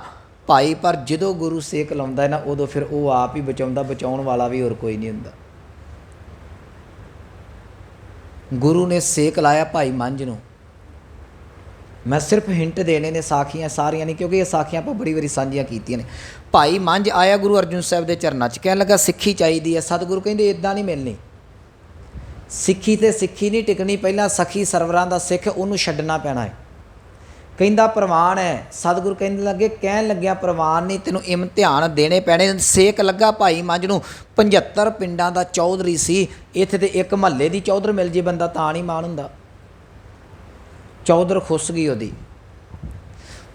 ਭਾਈ, ਪਰ ਜਦੋਂ ਗੁਰੂ ਸੇਕ ਲਾਉਂਦਾ ਹੈ ਨਾ, ਉਦੋਂ ਫਿਰ ਉਹ ਆਪ ਹੀ ਬਚਾਉਂਦਾ, ਬਚਾਉਣ ਵਾਲਾ ਵੀ ਹੋਰ ਕੋਈ ਨਹੀਂ ਹੁੰਦਾ। ਗੁਰੂ ਨੇ ਸੇਕ ਲਾਇਆ ਭਾਈ ਮੰਝ ਨੂੰ। ਮੈਂ ਸਿਰਫ ਹਿੰਟ ਦੇਣੇ ਨੇ ਸਾਖੀਆਂ ਸਾਰੀਆਂ ਨਹੀਂ, ਕਿਉਂਕਿ ਇਹ ਸਾਖੀਆਂ ਆਪਾਂ ਬੜੀ ਵਾਰੀ ਸਾਂਝੀਆਂ ਕੀਤੀਆਂ ਨੇ। ਭਾਈ ਮੰਝ ਆਇਆ ਗੁਰੂ ਅਰਜਨ ਸਾਹਿਬ ਦੇ ਚਰਨਾਂ 'ਚ, ਕਹਿਣ ਲੱਗਾ, ਸਿੱਖੀ ਚਾਹੀਦੀ ਹੈ। ਸਤਿਗੁਰੂ ਕਹਿੰਦੇ ਇਦਾਂ ਨਹੀਂ ਮਿਲਣੀ। ਸਿੱਖੀ ਤੇ ਸਿੱਖੀ ਨਹੀਂ ਟਿਕਣੀ, ਪਹਿਲਾਂ ਸਖੀ ਸਰਵਰਾਂ ਦਾ ਸਿੱਖ, ਉਹਨੂੰ ਛੱਡਣਾ ਪੈਣਾ ਹੈ। ਕਹਿੰਦਾ ਪ੍ਰਵਾਨ ਹੈ। ਸਤਿਗੁਰੂ ਕਹਿੰਦੇ ਲੱਗੇ, ਕਹਿਣ ਲੱਗਿਆ, ਪ੍ਰਵਾਨ ਨਹੀਂ, ਤੈਨੂੰ ਇਮਤਿਹਾਨ ਦੇਣੇ ਪੈਣੇ। ਸੇਕ ਲੱਗਾ ਭਾਈ ਮੰਝ ਨੂੰ। 75 ਪਿੰਡਾਂ ਦਾ ਚੌਧਰੀ ਸੀ। ਇੱਥੇ ਤੇ ਇੱਕ ਮਹੱਲੇ ਦੀ ਚੌਧਰ ਮਿਲ ਜੇ ਬੰਦਾ, ਤਾਂ ਨਹੀਂ ਮਾਣ ਹੁੰਦਾ। ਚੌਧਰ ਖੁੱਸ ਗਈ ਉਹਦੀ।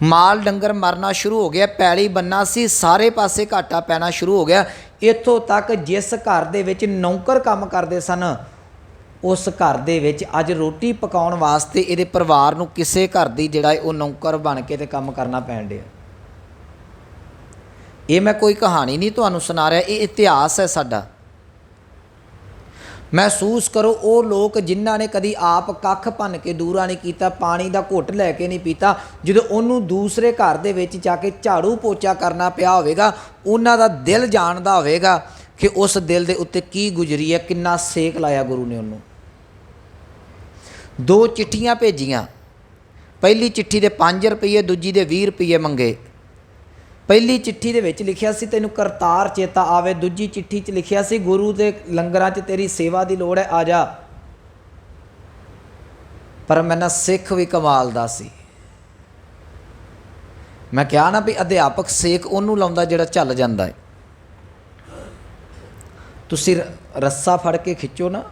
ਮਾਲ ਡੰਗਰ ਮਰਨਾ ਸ਼ੁਰੂ ਹੋ ਗਿਆ। ਪੈਲੀ ਬੰਨਾ ਸੀ। ਸਾਰੇ ਪਾਸੇ ਘਾਟਾ ਪੈਣਾ ਸ਼ੁਰੂ ਹੋ ਗਿਆ। ਇੱਥੋਂ ਤੱਕ ਜਿਸ ਘਰ ਦੇ ਵਿੱਚ ਨੌਕਰ ਕੰਮ ਕਰਦੇ ਸਨ ਉਸ ਘਰ ਦੇ ਵਿੱਚ ਅੱਜ ਰੋਟੀ ਪਕਾਉਣ ਵਾਸਤੇ ਇਹਦੇ ਪਰਿਵਾਰ ਨੂੰ ਕਿਸੇ ਘਰ ਦੀ ਜਿਹੜਾ ਉਹ ਨੌਕਰ ਬਣ ਕੇ ਤੇ ਕੰਮ ਕਰਨਾ ਪੈਣ ਡਿਆ। ਇਹ ਮੈਂ ਕੋਈ ਕਹਾਣੀ ਨਹੀਂ ਤੁਹਾਨੂੰ ਸੁਣਾ ਰਿਹਾ, ਇਹ ਇਤਿਹਾਸ ਹੈ ਸਾਡਾ। ਮਹਿਸੂਸ ਕਰੋ, ਉਹ ਲੋਕ ਜਿਨ੍ਹਾਂ ਨੇ ਕਦੀ ਆਪ ਕੱਖ ਭੰਨ ਕੇ ਦੂਰਾ ਨਹੀਂ ਕੀਤਾ, ਪਾਣੀ ਦਾ ਘੁੱਟ ਲੈ ਕੇ ਨਹੀਂ ਪੀਤਾ, ਜਦੋਂ ਉਹਨੂੰ ਦੂਸਰੇ ਘਰ ਦੇ ਵਿੱਚ ਜਾ ਕੇ ਝਾੜੂ ਪੋਚਾ ਕਰਨਾ ਪਿਆ ਹੋਵੇਗਾ, ਉਹਨਾਂ ਦਾ ਦਿਲ ਜਾਣਦਾ ਹੋਵੇਗਾ ਕਿ ਉਸ ਦਿਲ ਦੇ ਉੱਤੇ ਕੀ ਗੁਜ਼ਰੀ ਹੈ, ਕਿੰਨਾ ਸੇਕ ਲਾਇਆ ਗੁਰੂ ਨੇ ਉਹਨੂੰ। ਦੋ ਚਿੱਠੀਆਂ ਭੇਜੀਆਂ। ਪਹਿਲੀ ਚਿੱਠੀ ਦੇ 5 ਰੁਪਏ ਦੂਜੀ ਦੇ 20 ਰੁਪਏ ਮੰਗੇ। ਪਹਿਲੀ ਚਿੱਠੀ ਦੇ ਵਿੱਚ ਲਿਖਿਆ ਸੀ, ਤੈਨੂੰ ਕਰਤਾਰ ਚੇਤਾ ਆਵੇ। ਦੂਜੀ ਚਿੱਠੀ 'ਚ ਲਿਖਿਆ ਸੀ, ਗੁਰੂ ਦੇ ਲੰਗਰਾਂ 'ਚ ਤੇਰੀ ਸੇਵਾ ਦੀ ਲੋੜ ਹੈ, ਆ ਜਾ। ਪਰ ਮੈਨਾਂ ਸਿੱਖ ਵੀ ਕਮਾਲ ਦਾ ਸੀ। ਮੈਂ ਕਿਹਾ ਨਾ ਵੀ ਅਧਿਆਪਕ ਸੇਖ ਉਹਨੂੰ ਲਾਉਂਦਾ ਜਿਹੜਾ ਚੱਲ ਜਾਂਦਾ ਹੈ ਤੁਸੀਂ ਰ- ਰੱਸਾ ਫੜ ਕੇ ਖਿੱਚੋ ਨਾ।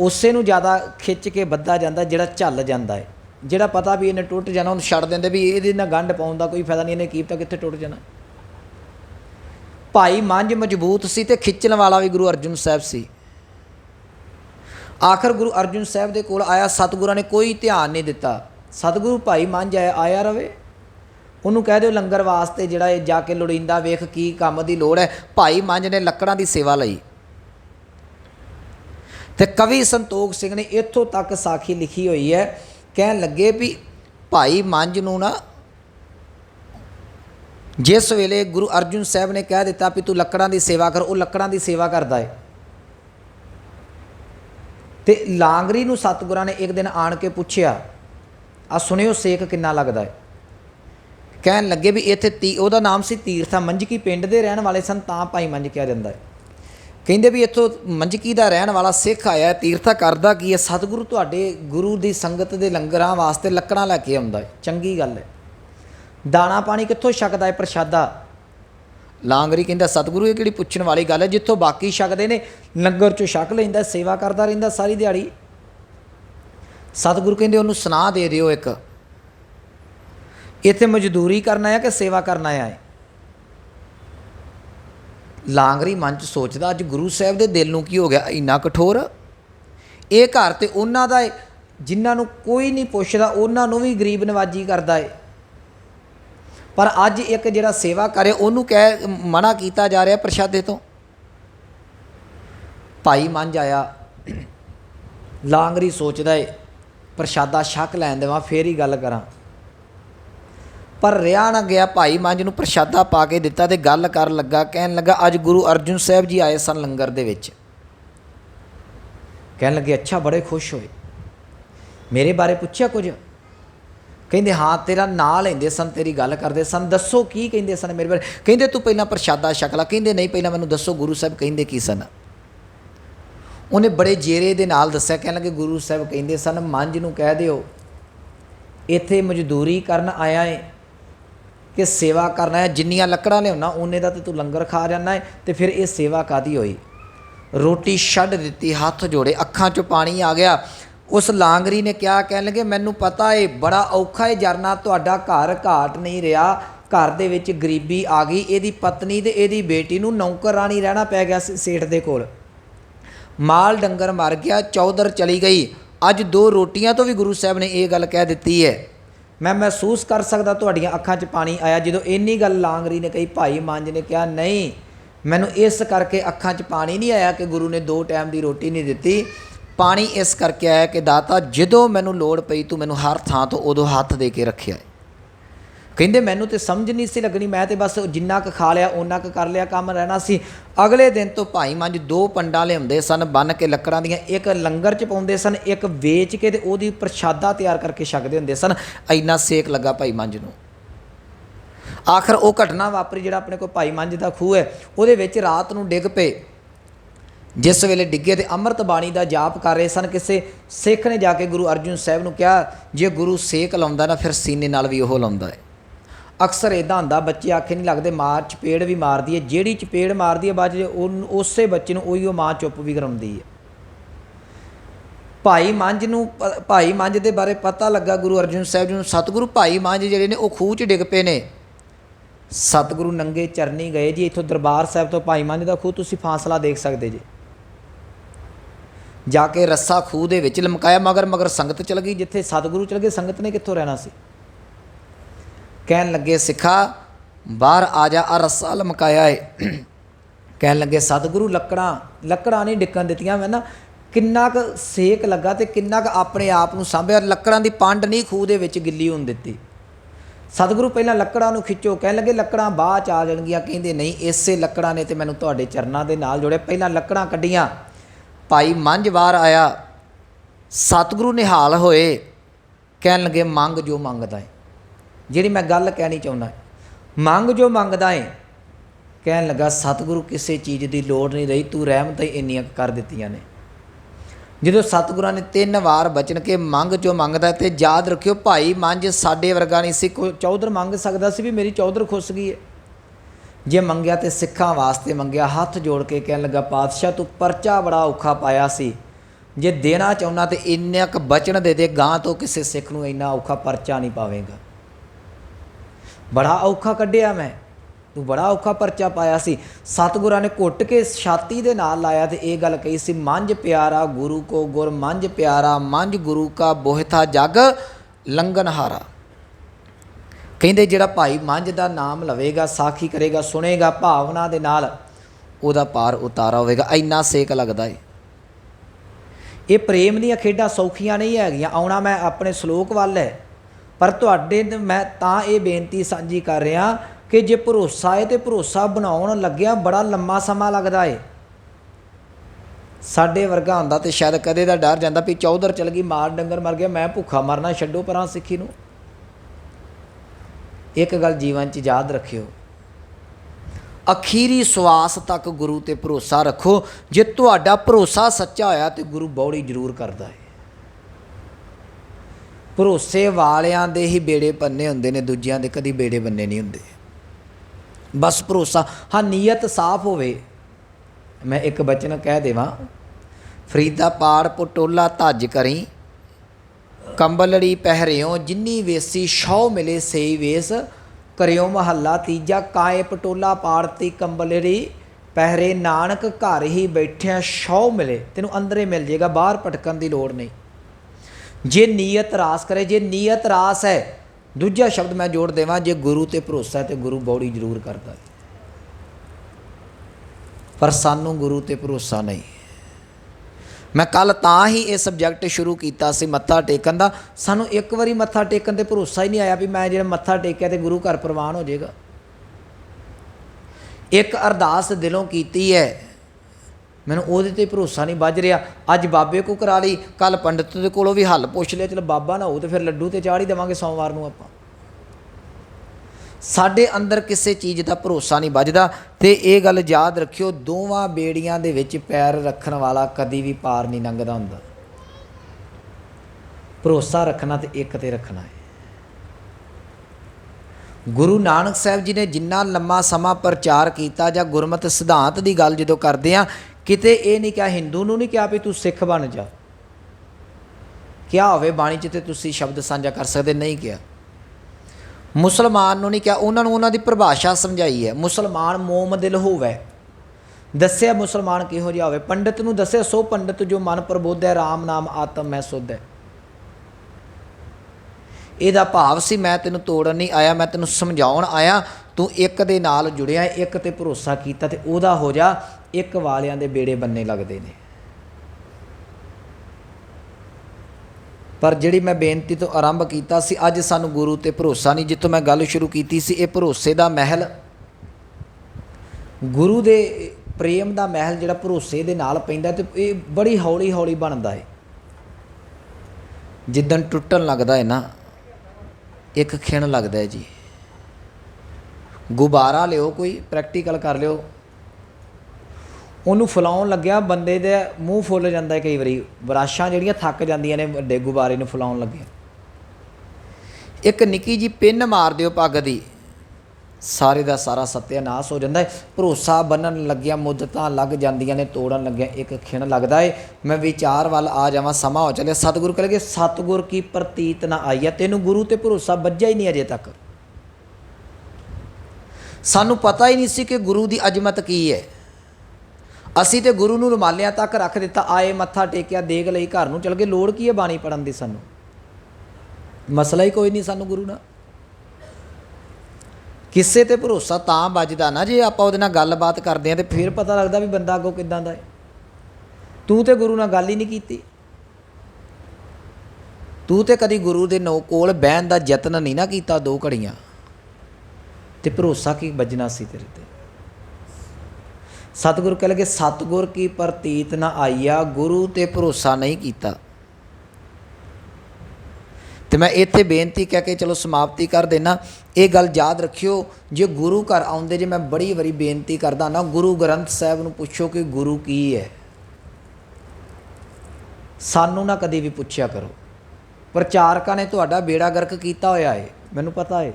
ਉਸੇ ਨੂੰ ਜ਼ਿਆਦਾ ਖਿੱਚ ਕੇ ਬੱਧਾ ਜਾਂਦਾ, ਜਿਹੜਾ ਝੱਲ ਜਾਂਦਾ ਹੈ ਜਿਹੜਾ ਪਤਾ ਵੀ ਇਹਨੇ ਟੁੱਟ ਜਾਣਾ, ਉਹਨੂੰ ਛੱਡ ਦਿੰਦੇ ਵੀ ਇਹਦੇ ਨਾਲ ਗੰਢ ਪਾਉਣ ਦਾ ਕੋਈ ਫਾਇਦਾ ਨਹੀਂ, ਇਹਨੇ ਕੀਪਤਾ ਕਿੱਥੇ ਟੁੱਟ ਜਾਣਾ। ਭਾਈ ਮੰਝ ਮਜ਼ਬੂਤ ਸੀ ਤੇ ਖਿੱਚਣ ਵਾਲਾ ਵੀ ਗੁਰੂ ਅਰਜਨ ਸਾਹਿਬ ਸੀ। ਆਖਰ ਗੁਰੂ ਅਰਜਨ ਸਾਹਿਬ ਦੇ ਕੋਲ ਆਇਆ, ਸਤਿਗੁਰਾਂ ਨੇ ਕੋਈ ਧਿਆਨ ਨਹੀਂ ਦਿੱਤਾ। ਸਤਿਗੁਰੂ ਭਾਈ ਮੰਝ ਆਇਆ ਆਇਆ ਰਵੇ। ਉਹਨੂੰ ਕਹਿ ਦਿਓ ਲੰਗਰ ਵਾਸਤੇ ਜਿਹੜਾ ਇਹ ਜਾ ਕੇ ਲੋੜੀਂਦਾ, ਵੇਖ ਕੀ ਕੰਮ ਦੀ ਲੋੜ ਹੈ। ਭਾਈ ਮੰਝ ਨੇ ਲੱਕੜਾਂ ਦੀ ਸੇਵਾ ਲਈ। ਤੇ ਕਵੀ ਸੰਤੋਖ ਸਿੰਘ ਨੇ ਇੱਥੋਂ ਤੱਕ ਸਾਖੀ ਲਿਖੀ ਹੋਈ ਹੈ, ਕਹਿਣ ਲੱਗੇ ਵੀ ਭਾਈ ਮੰਝ ਨੂੰ ਨਾ ਜਿਸ ਵੇਲੇ ਗੁਰੂ ਅਰਜੁਨ ਸਾਹਿਬ ਨੇ ਕਹਿ ਦਿੱਤਾ ਵੀ ਤੂੰ ਲੱਕੜਾਂ ਦੀ ਸੇਵਾ ਕਰ, ਉਹ ਲੱਕੜਾਂ ਦੀ ਸੇਵਾ ਕਰਦਾ ਹੈ ਤੇ ਲਾਂਗਰੀ ਨੂੰ ਸਤਿਗੁਰਾਂ ਨੇ ਇੱਕ ਦਿਨ ਆਣ ਕੇ ਪੁੱਛਿਆ, ਆ ਸੁਣਿਓ ਸੇਕ ਕਿੰਨਾ ਲੱਗਦਾ ਹੈ ਕਹਿਣ ਲੱਗੇ ਵੀ ਇੱਥੇ ਤੀ, ਉਹਦਾ ਨਾਮ ਸੀ ਤੀਰਥਾ ਮੰਜਕੀ ਪਿੰਡ ਦੇ ਰਹਿਣ ਵਾਲੇ ਸਨ, ਤਾਂ ਭਾਈ ਮੰਜ ਕਿਹਾ ਜਾਂਦਾ ਹੈ ਕਹਿੰਦੇ ਵੀ ਇੱਥੋਂ ਮੰਜਕੀ ਦਾ ਰਹਿਣ ਵਾਲਾ ਸਿੱਖ ਆਇਆ, ਤੀਰਥਾ ਕਰਦਾ ਕੀ ਹੈ? ਸਤਿਗੁਰੂ ਤੁਹਾਡੇ ਗੁਰੂ ਦੀ ਸੰਗਤ ਦੇ ਲੰਗਰਾਂ ਵਾਸਤੇ ਲੱਕੜਾਂ ਲੈ ਕੇ ਆਉਂਦਾ ਹੈ। ਚੰਗੀ ਗੱਲ ਹੈ। ਦਾਣਾ ਪਾਣੀ ਕਿੱਥੋਂ ਛਕਦਾ ਹੈ ਪ੍ਰਸ਼ਾਦਾ? ਲਾਂਗਰੀ ਕਹਿੰਦਾ, ਸਤਿਗੁਰੂ, ਇਹ ਕਿਹੜੀ ਪੁੱਛਣ ਵਾਲੀ ਗੱਲ ਹੈ? ਜਿੱਥੋਂ ਬਾਕੀ ਛਕਦੇ ਨੇ, ਲੰਗਰ ਚੋਂ ਛਕ ਲੈਂਦਾ, ਸੇਵਾ ਕਰਦਾ ਰਹਿੰਦਾ ਸਾਰੀ ਦਿਹਾੜੀ। ਸਤਿਗੁਰੂ ਕਹਿੰਦੇ, ਉਹਨੂੰ ਸੁਣਾ ਦੇ ਦਿਓ ਇੱਕ। ਇੱਥੇ ਮਜ਼ਦੂਰੀ ਕਰਨਾ ਹੈ ਕਿ ਸੇਵਾ ਕਰਨਾ ਹੈ? ਲਾਂਗਰੀ ਮਨ ਚ ਸੋਚਦਾ, ਅੱਜ ਗੁਰੂ ਸਾਹਿਬ ਦੇ ਦਿਲ ਨੂੰ ਕੀ ਹੋ ਗਿਆ? ਇੰਨਾ ਕਠੋਰ? ਇਹ ਘਰ ਤੇ ਉਹਨਾਂ ਦਾ ਏ, ਜਿਨ੍ਹਾਂ ਨੂੰ ਕੋਈ ਨਹੀਂ ਪੁੱਛਦਾ, ਉਹਨਾਂ ਨੂੰ ਵੀ ਗਰੀਬ ਨਵਾਜੀ ਕਰਦਾ ਏ। ਪਰ ਅੱਜ ਇੱਕ ਜਿਹੜਾ ਸੇਵਾ ਕਰੇ ਉਹਨੂੰ ਕਹਿ, ਮਨਾ ਕੀਤਾ ਜਾ ਰਿਹਾ ਪ੍ਰਸ਼ਾਦੇ ਤੋਂ। ਭਾਈ ਮੰਝ ਆਇਆ। ਲਾਂਗਰੀ ਸੋਚਦਾ ਏ, ਪ੍ਰਸ਼ਾਦਾ ਛਕ ਲੈਣ ਦੇਵਾਂ, ਫੇਰ ਹੀ ਗੱਲ ਕਰਾਂ। ਪਰ ਰਿਹਾ ਨਾ ਗਿਆ ਭਾਈ ਮੰਝ ਨੂੰ ਪ੍ਰਸ਼ਾਦਾ ਪਾ ਕੇ ਦਿੱਤਾ ਤੇ ਗੱਲ ਕਰਨ ਲੱਗਾ, ਕਹਿਣ ਲੱਗਾ, ਅੱਜ ਗੁਰੂ ਅਰਜਨ ਸਾਹਿਬ ਜੀ ਆਏ ਸਨ ਲੰਗਰ ਦੇ ਵਿੱਚ। ਕਹਿਣ ਲੱਗੇ, ਅੱਛਾ, ਬੜੇ ਖੁਸ਼ ਹੋਏ। ਮੇਰੇ ਬਾਰੇ ਪੁੱਛਿਆ ਕੁਝ? ਕਹਿੰਦੇ, ਹਾਂ, ਤੇਰਾ ਨਾਂ ਲੈਂਦੇ ਸਨ, ਤੇਰੀ ਗੱਲ ਕਰਦੇ ਸਨ। ਦੱਸੋ ਕੀ ਕਹਿੰਦੇ ਸਨ ਮੇਰੇ ਬਾਰੇ? ਕਹਿੰਦੇ, ਤੂੰ ਪਹਿਲਾਂ ਪ੍ਰਸ਼ਾਦਾ ਛਕ ਲਾ। ਕਹਿੰਦੇ, ਨਹੀਂ, ਪਹਿਲਾਂ ਮੈਨੂੰ ਦੱਸੋ ਗੁਰੂ ਸਾਹਿਬ ਕਹਿੰਦੇ ਕੀ ਸਨ? ਉਹਨੇ ਬੜੇ ਜੇਰੇ ਦੇ ਨਾਲ ਦੱਸਿਆ, ਕਹਿਣ ਲੱਗੇ, ਗੁਰੂ ਸਾਹਿਬ ਕਹਿੰਦੇ ਸਨ, ਮੰਝ ਨੂੰ ਕਹਿ ਦਿਓ, ਇੱਥੇ ਮਜ਼ਦੂਰੀ ਕਰਨ ਆਇਆ ਏ। ਕਿ ਸੇਵਾ ਕਰਨਾ ਹੈ, ਜਿੰਨੀਆਂ ਲੱਕੜਾਂ ਲਿਆਉਣਾ, ਉਹਨੇ ਦਾ ਤੇ ਤੂੰ ਲੰਗਰ ਖਾ ਜਾਣਾ ਹੈ ਤੇ ਫਿਰ ਇਹ ਸੇਵਾ ਕਾਦੀ ਹੋਈ? ਰੋਟੀ ਛੱਡ ਦਿੱਤੀ, ਹੱਥ ਜੋੜੇ, ਅੱਖਾਂ 'ਚੋਂ ਪਾਣੀ ਆ ਗਿਆ। ਉਸ ਲਾਂਗਰੀ ਨੇ ਕਿਹਾ, ਕਹਿਣ ਲੱਗੇ, ਮੈਨੂੰ ਪਤਾ ਏ, ਬੜਾ ਔਖਾ ਏ ਜਰਨਾ, ਤੁਹਾਡਾ ਘਰ ਘਾਟ ਨਹੀਂ ਰਿਹਾ। ਘਰ ਦੇ ਵਿੱਚ ਗਰੀਬੀ ਆ ਗਈ, ਇਹਦੀ ਪਤਨੀ ਤੇ ਇਹਦੀ ਬੇਟੀ ਨੂੰ ਨੌਕਰਾਨੀ ਰਹਿਣਾ ਪੈ ਗਿਆ ਸੀ, ਸੇਠ ਦੇ ਕੋਲ। ਮਾਲ ਡੰਗਰ ਮਰ ਗਿਆ, ਚੌਧਰ ਚਲੀ ਗਈ। ਅੱਜ ਦੋ ਰੋਟੀਆਂ ਤੋਂ ਵੀ ਗੁਰੂ ਸਾਹਿਬ ਨੇ ਇਹ ਗੱਲ ਕਹਿ ਦਿੱਤੀ ਹੈ ਮੈਂ ਮਹਿਸੂਸ ਕਰ ਸਕਦਾ ਤੁਹਾਡੀਆਂ ਅੱਖਾਂ 'ਚ ਪਾਣੀ ਆਇਆ ਜਦੋਂ ਇੰਨੀ ਗੱਲ ਲਾਂਗਰੀ ਨੇ ਕਹੀ, ਭਾਈ ਮੰਜ ਨੇ ਕਿਹਾ, ਨਹੀਂ, ਮੈਨੂੰ ਇਸ ਕਰਕੇ ਅੱਖਾਂ 'ਚ ਪਾਣੀ ਨਹੀਂ ਆਇਆ ਕਿ ਗੁਰੂ ਨੇ ਦੋ ਟਾਈਮ ਦੀ ਰੋਟੀ ਨਹੀਂ ਦਿੱਤੀ। ਪਾਣੀ ਇਸ ਕਰਕੇ ਆਇਆ ਕਿ ਦਾਤਾ, ਜਦੋਂ ਮੈਨੂੰ ਲੋੜ ਪਈ ਤੂੰ ਮੈਨੂੰ ਹਰ ਥਾਂ ਤੋਂ ਉਦੋਂ ਹੱਥ ਦੇ ਕੇ ਰੱਖਿਆ ਕਹਿੰਦੇ ਮੈਨੂੰ ਤੇ ਸਮਝ ਨਹੀਂ ਸੀ ਲੱਗਣੀ, ਮੈਂ ਤੇ ਬਸ ਜਿੰਨਾ ਕੁ ਖਾ ਲਿਆ ਉਹਨਾਂ ਕੁ ਕਰ ਲਿਆ ਕੰਮ ਰਹਿਣਾ ਸੀ। ਅਗਲੇ ਦਿਨ ਤੋਂ ਭਾਈ ਮੰਜ ਦੋ ਪੰਡਾਂ ਲਿਆਉਂਦੇ ਸਨ ਬੰਨ ਕੇ ਲੱਕੜਾਂ ਦੀਆਂ ਇੱਕ ਲੰਗਰ ਚ ਪਾਉਂਦੇ ਸਨ, ਇੱਕ ਵੇਚ ਕੇ ਤੇ ਉਹਦੀ ਪ੍ਰਸ਼ਾਦਾ ਤਿਆਰ ਕਰਕੇ ਛਕਦੇ ਹੁੰਦੇ ਸਨ। ਇੰਨਾ ਸੇਕ ਲੱਗਾ ਭਾਈ ਮੰਜ ਨੂੰ। ਆਖਰ ਉਹ ਘਟਨਾ ਵਾਪਰੀ ਜਿਹੜਾ ਆਪਣੇ ਕੋਲ ਭਾਈ ਮੰਜ ਦਾ ਖੂਹ ਹੈ। ਉਹਦੇ ਵਿੱਚ ਰਾਤ ਨੂੰ ਡਿੱਗ ਪਏ। ਜਿਸ ਵੇਲੇ ਡਿੱਗੇ ਤੇ ਅੰਮ੍ਰਿਤ ਬਾਣੀ ਦਾ ਜਾਪ ਕਰ ਰਹੇ ਸਨ, ਕਿਸੇ ਸਿੱਖ ਨੇ ਜਾ ਕੇ ਗੁਰੂ ਅਰਜਨ ਸਾਹਿਬ ਨੂੰ ਕਿਹਾ, ਜੇ ਗੁਰੂ ਸੇਕ ਲਾਉਂਦਾ ਨਾ, ਫਿਰ ਸੀਨੇ ਨਾਲ ਵੀ ਉਹ ਲਾਉਂਦਾ ਹੈ। ਅਕਸਰ ਇਦਾਂ ਹੁੰਦਾ, ਬੱਚੇ ਆਖੇ ਨਹੀਂ ਲੱਗਦੇ ਮਾਰ ਚਪੇੜ ਵੀ ਮਾਰਦੀ ਹੈ। ਜਿਹੜੀ ਚਪੇੜ ਮਾਰਦੀ ਹੈ, ਬਾਅਦ 'ਚ ਉਹਨੂੰ- ਉਸੇ ਬੱਚੇ ਨੂੰ ਉਹੀ ਉਹ ਮਾਂ ਚੁੱਪ ਵੀ ਕਰਾਉਂਦੀ ਹੈ। ਭਾਈ ਮੰਝ ਨੂੰ ਪ- ਭਾਈ ਮੰਝ ਦੇ ਬਾਰੇ ਪਤਾ ਲੱਗਾ ਗੁਰੂ ਅਰਜਨ ਸਾਹਿਬ ਜੀ ਨੂੰ। ਸਤਿਗੁਰੂ ਭਾਈ ਮੰਝ ਜਿਹੜੇ ਨੇ, ਉਹ ਖੂਹ 'ਚ ਡਿੱਗ ਪਏ ਨੇ। ਸਤਿਗੁਰੂ ਨੰਗੇ ਚਰਨੀ ਗਏ ਜੀ, ਇੱਥੋਂ ਦਰਬਾਰ ਸਾਹਿਬ ਤੋਂ ਭਾਈ ਮੰਝ ਦਾ ਖੂਹ, ਤੁਸੀਂ ਫਾਸਲਾ ਦੇਖ ਸਕਦੇ ਜੀ। ਜਾ ਕੇ ਰੱਸਾ ਖੂਹ ਦੇ ਵਿੱਚ ਲਮਕਾਇਆ ਮਗਰ ਮਗਰ ਸੰਗਤ ਚਲ ਗਈ, ਜਿੱਥੇ ਸਤਿਗੁਰੂ ਚਲ ਗਏ, ਸੰਗਤ ਨੇ ਕਿੱਥੋਂ ਰਹਿਣਾ ਸੀ? ਕਹਿਣ ਲੱਗੇ, ਸਿੱਖਾ, ਬਾਹਰ ਆ ਜਾ ਆ ਰੱਸਾ ਲਮਕਾਇਆ ਏ। ਕਹਿਣ ਲੱਗੇ, ਸਤਿਗੁਰੂ, ਲੱਕੜਾਂ ਲੱਕੜਾਂ ਨਹੀਂ ਡਿੱਕਣ ਦਿੱਤੀਆਂ। ਮੈਂ ਨਾ ਕਿੰਨਾ ਕੁ ਸੇਕ ਲੱਗਾ ਤੇ ਕਿੰਨਾ ਕੁ ਆਪਣੇ ਆਪ ਨੂੰ ਸਾਂਭਿਆ ਲੱਕੜਾਂ ਦੀ ਪੰਡ ਨਹੀਂ ਖੂਹ ਦੇ ਵਿੱਚ ਗਿੱਲੀ ਹੋਣ ਦਿੱਤੀ। ਸਤਿਗੁਰੂ ਪਹਿਲਾਂ ਲੱਕੜਾਂ ਨੂੰ ਖਿੱਚੋ। ਕਹਿਣ ਲੱਗੇ, ਲੱਕੜਾਂ ਬਾਅਦ ਚ ਆ ਜਾਣਗੀਆਂ। ਕਹਿੰਦੇ, ਨਹੀਂ, ਇਸੇ ਲੱਕੜਾਂ ਨੇ ਤੇ ਮੈਨੂੰ ਤੁਹਾਡੇ ਚਰਨਾਂ ਦੇ ਨਾਲ ਜੋੜਿਆ। ਪਹਿਲਾਂ ਲੱਕੜਾਂ ਕੱਢੀਆਂ। ਭਾਈ ਮੰਝ ਬਾਹਰ ਆਇਆ। ਸਤਿਗੁਰੂ ਨਿਹਾਲ ਹੋਏ। ਕਹਿਣ ਲੱਗੇ, ਮੰਗ ਜੋ ਮੰਗਦਾ ਹੈ ਜਿਹੜੀ ਮੈਂ ਗੱਲ ਕਹਿਣੀ ਚਾਹੁੰਦਾ ਮੰਗ ਜੋ ਮੰਗਦਾ ਏ, ਕਹਿਣ ਲੱਗਾ, ਸਤਿਗੁਰੂ ਕਿਸੇ ਚੀਜ਼ ਦੀ ਲੋੜ ਨਹੀਂ ਰਹੀ, ਤੂੰ ਰਹਿਮਤਾਂ ਹੀ ਇੰਨੀਆਂ ਕੁ ਕਰ ਦਿੱਤੀਆਂ ਨੇ। ਜਦੋਂ ਸਤਿਗੁਰਾਂ ਨੇ ਤਿੰਨ ਵਾਰ ਬਚਨ ਕੇ ਮੰਗ ਜੋ ਮੰਗਦਾ ਤੇ ਯਾਦ ਰੱਖਿਓ ਭਾਈ ਮੰਜ ਸਾਡੇ ਵਰਗਾ ਨਹੀਂ ਸੀ, ਕੋਈ ਚੌਧਰ ਮੰਗ ਸਕਦਾ ਸੀ ਵੀ ਮੇਰੀ ਚੌਧਰ ਖੁੱਸ ਗਈ ਹੈ ਜੇ ਮੰਗਿਆ ਤੇ ਸਿੱਖਾਂ ਵਾਸਤੇ ਮੰਗਿਆ, ਹੱਥ ਜੋੜ ਕੇ ਕਹਿਣ ਲੱਗਾ, ਪਾਤਸ਼ਾਹ, ਤੂੰ ਪਰਚਾ ਬੜਾ ਔਖਾ ਪਾਇਆ ਸੀ। ਜੇ ਦੇਣਾ ਚਾਹੁੰਦਾ ਤੇ ਇੰਨਾ ਕੁ ਬਚਨ ਦੇ ਦੇ ਗਾਂ ਤੋਂ ਕਿਸੇ ਸਿੱਖ ਨੂੰ ਇੰਨਾ ਔਖਾ ਪਰਚਾ ਨਹੀਂ ਪਾਵੇਂਗਾ। ਬੜਾ ਔਖਾ ਕੱਢਿਆ ਮੈਂ। ਤੂੰ ਬੜਾ ਔਖਾ ਪਰਚਾ ਪਾਇਆ ਸੀ। ਸਤਿਗੁਰਾਂ ਨੇ ਘੁੱਟ ਕੇ ਛਾਤੀ ਦੇ ਨਾਲ ਲਾਇਆ ਤੇ ਇਹ ਗੱਲ ਕਹੀ ਸੀ, ਮੰਝ ਪਿਆਰਾ ਗੁਰੂ ਕੋ ਗੁਰ, ਮੰਝ ਪਿਆਰਾ, ਮੰਝ ਗੁਰੂ ਕਾ ਬੋਹਿਥਾ ਜਗ ਲੰਗਨਹਾਰਾ ਕਹਿੰਦੇ ਜਿਹੜਾ ਭਾਈ ਮੰਝ ਦਾ ਨਾਮ ਲਵੇਗਾ, ਸਾਖੀ ਕਰੇਗਾ, ਸੁਣੇਗਾ, ਭਾਵਨਾ ਦੇ ਨਾਲ ਉਹਦਾ ਪਾਰ ਉਤਾਰਾ ਹੋਵੇਗਾ। ਇੰਨਾ ਸੇਕ ਲੱਗਦਾ ਏ। ਇਹ ਪ੍ਰੇਮ ਦੀਆਂ ਖੇਡਾਂ ਸੌਖੀਆਂ ਨਹੀਂ ਹੈਗੀਆਂ। ਆਉਣਾ ਮੈਂ ਆਪਣੇ ਸ਼ਲੋਕ ਵੱਲ ਹੈ। ਪਰ ਤੁਹਾਡੇ ਮੈਂ ਤਾਂ ਇਹ ਬੇਨਤੀ ਸਾਂਝੀ ਕਰ ਰਿਹਾ ਕਿ ਜੇ ਭਰੋਸਾ ਹੈ ਤੇ ਭਰੋਸਾ ਬਣਾਉਣ ਲੱਗਿਆ ਬੜਾ ਲੰਮਾ ਸਮਾਂ ਲੱਗਦਾ ਏ। ਸਾਡੇ ਵਰਗਾ ਹੁੰਦਾ ਤੇ ਸ਼ਾਇਦ ਕਦੇ ਦਾ ਡਰ ਜਾਂਦਾ ਵੀ ਚੌਧਰ ਚਲ ਗਈ, ਮਾਰ ਡੰਗਰ ਮਰ ਗਿਆ, ਮੈਂ ਭੁੱਖਾ ਮਰਨਾ, ਛੱਡੋ ਪਰਾਂ ਸਿੱਖੀ ਨੂੰ। ਇੱਕ ਗੱਲ ਜੀਵਨ 'ਚ ਯਾਦ ਰੱਖਿਓ। ਅਖੀਰੀ ਸਵਾਸ ਤੱਕ ਗੁਰੂ ਤੇ ਭਰੋਸਾ ਰੱਖੋ। ਜੇ ਤੁਹਾਡਾ ਭਰੋਸਾ ਸੱਚਾ ਹੋਇਆ ਤੇ ਗੁਰੂ ਬੌੜੀ ਜ਼ਰੂਰ ਕਰਦਾ ਹੈ ਭਰੋਸੇ ਵਾਲਿਆਂ ਦੇ ਹੀ ਬੇੜੇ ਬੰਨੇ ਹੁੰਦੇ ਨੇ, ਦੂਜਿਆਂ ਦੇ ਕਦੀ ਬੇੜੇ ਬੰਨੇ ਨਹੀਂ ਹੁੰਦੇ। ਬਸ ਭਰੋਸਾ, ਹਾਂ, ਨੀਅਤ ਸਾਫ਼ ਹੋਵੇ। ਮੈਂ ਇੱਕ ਬਚਨ ਕਹਿ ਦੇਵਾਂ। ਫਰੀਦਾ ਪਾੜ ਪਟੋਲਾ ਧੱਜ ਕਰੀ, ਕੰਬਲੜੀ ਪਹਿਰਿਓ, ਜਿੰਨੀ ਵੇਸੀ ਸ਼ੌ ਮਿਲੇ ਸਈ ਵੇਸ। ਕਰਿਓ ਮਹੱਲਾ ਤੀਜਾ, ਕਾਏ ਪਟੋਲਾ ਪਾੜਤੀ ਕੰਬਲੜੀ ਪਹਿਰੇ। ਨਾਨਕ ਘਰ ਹੀ ਬੈਠਿਆ ਸ਼ੌ ਮਿਲੇ, ਤੈਨੂੰ ਅੰਦਰੇ ਮਿਲ ਜੇਗਾ, ਬਾਹਰ ਭਟਕਣ ਦੀ ਲੋੜ ਨਹੀਂ। ਜੇ ਨੀਅਤ ਰਾਸ ਕਰੇ, ਜੇ ਨੀਅਤ ਰਾਸ ਹੈ, ਦੂਜਾ ਸ਼ਬਦ ਮੈਂ ਜੋੜ ਦੇਵਾਂ, ਜੇ ਗੁਰੂ ਤੇ ਭਰੋਸਾ ਹੈ ਤੇ ਗੁਰੂ ਬੌੜੀ ਜ਼ਰੂਰ ਕਰਦਾ ਹੈ। ਪਰ ਸਾਨੂੰ ਗੁਰੂ ਤੇ ਭਰੋਸਾ ਨਹੀਂ। ਮੈਂ ਕੱਲ ਤਾਂ ਹੀ ਇਹ ਸਬਜੈਕਟ ਸ਼ੁਰੂ ਕੀਤਾ ਸੀ ਮੱਥਾ ਟੇਕਣ ਦਾ। ਸਾਨੂੰ ਇੱਕ ਵਾਰੀ ਮੱਥਾ ਟੇਕਣ ਤੇ ਭਰੋਸਾ ਹੀ ਨਹੀਂ ਆਇਆ ਵੀ ਮੈਂ ਜਿਹੜਾ ਮੱਥਾ ਟੇਕਿਆ ਤੇ ਗੁਰੂ ਘਰ ਪ੍ਰਵਾਨ ਹੋ ਜਾਏਗਾ। ਇੱਕ ਅਰਦਾਸ ਦਿਲੋਂ ਕੀਤੀ ਹੈ ਮੈਨੂੰ ਉਹਦੇ ਤੇ ਭਰੋਸਾ ਨਹੀਂ ਵੱਜ ਰਿਹਾ। ਅੱਜ ਬਾਬੇ ਕੋ ਕਰਾ ਲਈ ਕੱਲ ਪੰਡਤ ਦੇ ਕੋਲੋਂ ਵੀ ਹੱਲ ਪੁੱਛ ਲਿਆ, ਚਲ ਬਾਬਾ ਨਾ ਹੋ ਤੇ ਫਿਰ ਲੱਡੂ ਤੇ ਚਾੜ ਹੀ ਦੇਵਾਂਗੇ ਸੋਮਵਾਰ ਨੂੰ ਆਪਾਂ। ਸਾਡੇ ਅੰਦਰ ਕਿਸੇ ਚੀਜ਼ ਦਾ ਭਰੋਸਾ ਨਹੀਂ ਵੱਜਦਾ ਤੇ ਇਹ ਗੱਲ ਯਾਦ ਰੱਖਿਓ, ਦੋਵਾਂ ਬੇੜੀਆਂ ਦੇ ਵਿੱਚ ਪੈਰ ਰੱਖਣ ਵਾਲਾ ਕਦੀ ਵੀ ਪਾਰ ਨਹੀਂ ਲੰਘਦਾ ਹੁੰਦਾ। ਭਰੋਸਾ ਰੱਖਣਾ ਤੇ ਇੱਕ ਤੇ ਰੱਖਣਾ ਹੈ। ਗੁਰੂ ਨਾਨਕ ਸਾਹਿਬ ਜੀ ਨੇ ਜਿੰਨਾ ਲੰਮਾ ਸਮਾਂ ਪ੍ਰਚਾਰ ਕੀਤਾ ਜਾਂ ਗੁਰਮਤਿ ਸਿਧਾਂਤ ਦੀ ਗੱਲ ਜਦੋਂ ਕਰਦੇ ਆ ਕਿਤੇ ਇਹ ਨਹੀਂ ਕਿਹਾ, ਹਿੰਦੂ ਨੂੰ ਨਹੀਂ ਕਿਹਾ ਵੀ ਤੂੰ ਸਿੱਖ ਬਣ ਜਾ। ਕਿਹਾ ਹੋਵੇ ਬਾਣੀ 'ਚ ਤੇ ਤੁਸੀਂ ਸ਼ਬਦ ਸਾਂਝਾ ਕਰ ਸਕਦੇ, ਨਹੀਂ ਕਿਹਾ। ਮੁਸਲਮਾਨ ਨੂੰ ਨਹੀਂ ਕਿਹਾ, ਉਹਨਾਂ ਨੂੰ ਉਹਨਾਂ ਦੀ ਪਰਿਭਾਸ਼ਾ ਸਮਝਾਈ ਹੈ। ਮੁਸਲਮਾਨ ਮੋਮ ਦਿਲ ਹੋਵੇ। ਦੱਸਿਆ ਮੁਸਲਮਾਨ ਕਿਹੋ ਜਿਹਾ ਹੋਵੇ। ਪੰਡਿਤ ਨੂੰ ਦੱਸਿਆ, ਸੋ ਪੰਡਿਤ ਜੋ ਮਨ ਪ੍ਰਬੋਧ ਹੈ RAM ਨਾਮ ਆਤਮ ਮੈਂ ਸੁਧ ਹੈ ਇਹਦਾ ਭਾਵ ਸੀ, ਮੈਂ ਤੈਨੂੰ ਤੋੜਨ ਨਹੀਂ ਆਇਆ, ਮੈਂ ਤੈਨੂੰ ਸਮਝਾਉਣ ਆਇਆ। ਤੂੰ ਇੱਕ ਦੇ ਨਾਲ ਜੁੜਿਆ, ਇੱਕ ਤੇ ਭਰੋਸਾ ਕੀਤਾ ਤੇ ਉਹਦਾ ਹੋ ਜਾ, ਇੱਕ ਵਾਲਿਆਂ ਦੇ ਬੇੜੇ ਬੰਨੇ ਲੱਗਦੇ ਨੇ। ਪਰ ਜਿਹੜੀ ਮੈਂ ਬੇਨਤੀ ਤੋਂ ਆਰੰਭ ਕੀਤਾ ਸੀ, ਅੱਜ ਸਾਨੂੰ ਗੁਰੂ ਤੇ ਭਰੋਸਾ ਨਹੀਂ, ਜਿੱਥੋਂ ਮੈਂ ਗੱਲ ਸ਼ੁਰੂ ਕੀਤੀ ਸੀ, ਇਹ ਭਰੋਸੇ ਦਾ ਮਹਿਲ। ਗੁਰੂ ਦੇ ਪ੍ਰੇਮ ਦਾ ਮਹਿਲ ਜਿਹੜਾ ਭਰੋਸੇ ਦੇ ਨਾਲ ਪੈਂਦਾ ਤੇ ਇਹ ਬੜੀ ਹੌਲੀ ਹੌਲੀ ਬਣਦਾ ਹੈ ਜਿੱਦਣ ਟੁੱਟਣ ਲੱਗਦਾ ਹੈ ਨਾ, ਇੱਕ ਖਿਣ ਲੱਗਦਾ ਹੈ ਜੀ। ਗੁਬਾਰਾ ਲਿਓ ਕੋਈ ਪ੍ਰੈਕਟੀਕਲ ਕਰ ਲਿਓ। ਉਹਨੂੰ ਫੁਲਾਉਣ ਲੱਗਿਆ, ਬੰਦੇ ਦੇ ਮੂੰਹ ਫੁੱਲ ਜਾਂਦਾ ਹੈ ਕਈ ਵਾਰੀ। ਬਰਾਸ਼ਾਂ ਜਿਹੜੀਆਂ ਥੱਕ ਜਾਂਦੀਆਂ ਨੇ ਵੱਡੇ ਗੁਬਾਰੇ ਨੂੰ ਫੁਲਾਉਣ ਲੱਗੇ ਇੱਕ ਨਿੱਕੀ ਜੀ ਪਿੰਨ ਮਾਰ ਦਿਓ ਪੱਗ ਦੀ। ਸਾਰੇ ਦਾ ਸਾਰਾ ਸਤਿਆਨਾਸ਼ ਹੋ ਜਾਂਦਾ ਹੈ। ਭਰੋਸਾ ਬੰਨਣ ਲੱਗਿਆ, ਮੁੱਦਤਾਂ ਲੱਗ ਜਾਂਦੀਆਂ ਨੇ, ਤੋੜਨ ਲੱਗਿਆ, ਇੱਕ ਖਿਣ ਲੱਗਦਾ ਹੈ। ਮੈਂ ਵਿਚਾਰ ਵੱਲ ਆ ਜਾਵਾਂ, ਸਮਾਂ ਹੋ ਚੱਲਿਆ। ਸਤਿਗੁਰੂ ਕਹਿੰਦੇ ਸਤਿਗੁਰ ਕੀ ਪ੍ਰਤੀਤ ਨਾ ਆਈ ਹੈ ਤੈਨੂੰ ਗੁਰੂ ਤੇ ਭਰੋਸਾ ਵੱਜਿਆ ਹੀ ਨਹੀਂ ਅਜੇ ਤੱਕ। ਸਾਨੂੰ ਪਤਾ ਹੀ ਨਹੀਂ ਸੀ ਕਿ ਗੁਰੂ ਦੀ ਅਜ਼ਮਤ ਕੀ ਹੈ। ਅਸੀਂ ਤੇ ਗੁਰੂ ਨੂੰ ਰੁਮਾਲਿਆਂ ਤੱਕ ਰੱਖ ਦਿੱਤਾ, ਆਏ ਮੱਥਾ ਟੇਕਿਆ, ਦੇਗ ਲਈ ਘਰ ਨੂੰ ਚਲ ਗਏ। ਲੋੜ ਕੀ ਹੈ ਬਾਣੀ ਪੜਨ ਦੀ ਸਾਨੂੰ? ਮਸਲਾ ਹੀ ਕੋਈ ਨਹੀਂ ਸਾਨੂੰ ਗੁਰੂ ਨਾਲ। ਕਿਸੇ ਤੇ ਭਰੋਸਾ ਤਾਂ ਵੱਜਦਾ ਨਾ, ਜੇ ਆਪਾਂ ਉਹਦੇ ਨਾਲ ਗੱਲਬਾਤ ਕਰਦੇ ਆ ਤੇ ਫਿਰ ਪਤਾ ਲੱਗਦਾ ਵੀ ਬੰਦਾ ਅੱਗੋਂ ਕਿਦਾਂ ਦਾ ਹੈ। ਤੂੰ ਤੇ ਗੁਰੂ ਨਾਲ ਗੱਲ ਹੀ ਨਹੀਂ ਕੀਤੀ। ਤੂੰ ਤੇ ਕਦੀ ਗੁਰੂ ਦੇ ਨੋ ਕੋਲ ਬਹਿਣ ਦਾ ਯਤਨ ਨਹੀਂ ਨਾ ਕੀਤਾ ਦੋ ਘੜੀਆਂ। ਤੇ ਭਰੋਸਾ ਕੀ ਬਜਣਾ ਸੀ ਤੇਰੇ ਤੇ? ਸਤਿਗੁਰ ਕਹਿ ਲਗੇ, ਸਤਿਗੁਰ ਕੀ ਪ੍ਰਤੀਤ ਨਾ ਆਈਆ, ਗੁਰੂ ਤੇ ਭਰੋਸਾ ਨਹੀਂ ਕੀਤਾ। ਤੇ ਮੈਂ ਇੱਥੇ ਬੇਨਤੀ ਕਹਿ ਕੇ ਚਲੋ ਸਮਾਪਤੀ ਕਰ ਦੇਣਾ ਇਹ ਗੱਲ ਯਾਦ ਰੱਖਿਓ, ਜੇ ਗੁਰੂ ਘਰ ਆਉਂਦੇ, ਜੇ ਮੈਂ ਬੜੀ ਵਾਰੀ ਬੇਨਤੀ ਕਰਦਾ ਨਾ, ਗੁਰੂ ਗ੍ਰੰਥ ਸਾਹਿਬ ਨੂੰ ਪੁੱਛੋ ਕਿ ਗੁਰੂ ਕੀ ਹੈ। ਸਾਨੂੰ ਨਾ ਕਦੇ ਵੀ ਪੁੱਛਿਆ ਕਰੋ। ਪ੍ਰਚਾਰਕਾਂ ਨੇ ਤੁਹਾਡਾ ਬੇੜਾ ਗਰਕ ਕੀਤਾ ਹੋਇਆ ਹੈ ਮੈਨੂੰ ਪਤਾ ਹੈ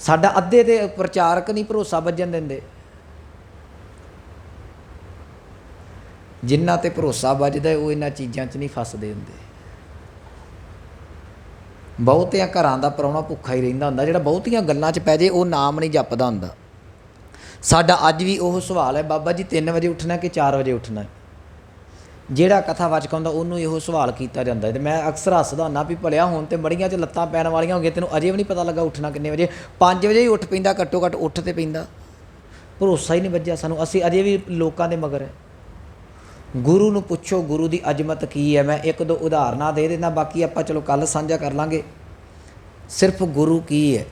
ਸਾਡਾ ਅੱਧੇ ਤੇ ਪ੍ਰਚਾਰਕ ਨਹੀਂ ਭਰੋਸਾ ਵੱਜਣ ਦਿੰਦੇ। ਜਿਨ੍ਹਾਂ ਤੇ ਭਰੋਸਾ ਵੱਜਦਾ, ਉਹ ਇਹਨਾਂ ਚੀਜ਼ਾਂ 'ਚ ਨਹੀਂ ਫਸਦੇ ਹੁੰਦੇ। ਬਹੁਤਿਆਂ ਘਰਾਂ ਦਾ ਪਰੌਣਾ ਭੁੱਖਾ ਹੀ ਰਹਿੰਦਾ ਹੁੰਦਾ, ਜਿਹੜਾ ਬਹੁਤੀਆਂ ਗੱਲਾਂ 'ਚ ਪੈ ਜੇ, ਉਹ ਨਾਮ ਨਹੀਂ ਜਪਦਾ ਹੁੰਦਾ। ਸਾਡਾ ਅੱਜ ਵੀ ਉਹ ਸਵਾਲ ਹੈ, ਬਾਬਾ ਜੀ 3 ਵਜੇ ਉੱਠਣਾ ਕਿ 4 ਵਜੇ ਉੱਠਣਾ? ਜਿਹੜਾ ਕਥਾਵਾਚਕ ਹੁੰਦਾ, ਉਹਨੂੰ ਇਹੋ ਸਵਾਲ ਕੀਤਾ ਜਾਂਦਾ ਹੈ। ਤੇ ਮੈਂ ਅਕਸਰ ਹੱਸਦਾ ਹੁੰਦਾ ਵੀ ਭਲਿਆ, ਹੁਣ ਤੇ ਬੜੀਆਂ 'ਚ ਲੱਤਾਂ ਪੈਣ ਵਾਲੀਆਂ ਹੋ ਗਈਆਂ ਤੈਨੂੰ ਅਜੇ ਵੀ ਨਹੀਂ ਪਤਾ ਲੱਗਾ ਉੱਠਣਾ ਕਿੰਨੇ ਵਜੇ। 5 ਵਜੇ ਹੀ ਉੱਠ ਪੈਂਦਾ, ਘੱਟੋ ਘੱਟ ਉੱਠ ਤੇ ਪੈਂਦਾ। ਭਰੋਸਾ ਹੀ ਨਹੀਂ ਵੱਜਿਆ ਸਾਨੂੰ। ਅਸੀਂ ਅਜੇ ਵੀ ਲੋਕਾਂ ਦੇ ਮਗਰ ਹੈ। ਗੁਰੂ ਨੂੰ ਪੁੱਛੋ, ਗੁਰੂ ਦੀ ਅਜ਼ਮਤ ਕੀ ਹੈ? ਮੈਂ ਇੱਕ ਦੋ ਉਦਾਹਰਨਾਂ ਦੇ ਦਿੰਦਾ, ਬਾਕੀ ਆਪਾਂ ਚਲੋ ਕੱਲ ਸਾਂਝਾ ਕਰ ਲਾਂਗੇ। ਸਿਰਫ ਗੁਰੂ ਕੀ ਹੈ?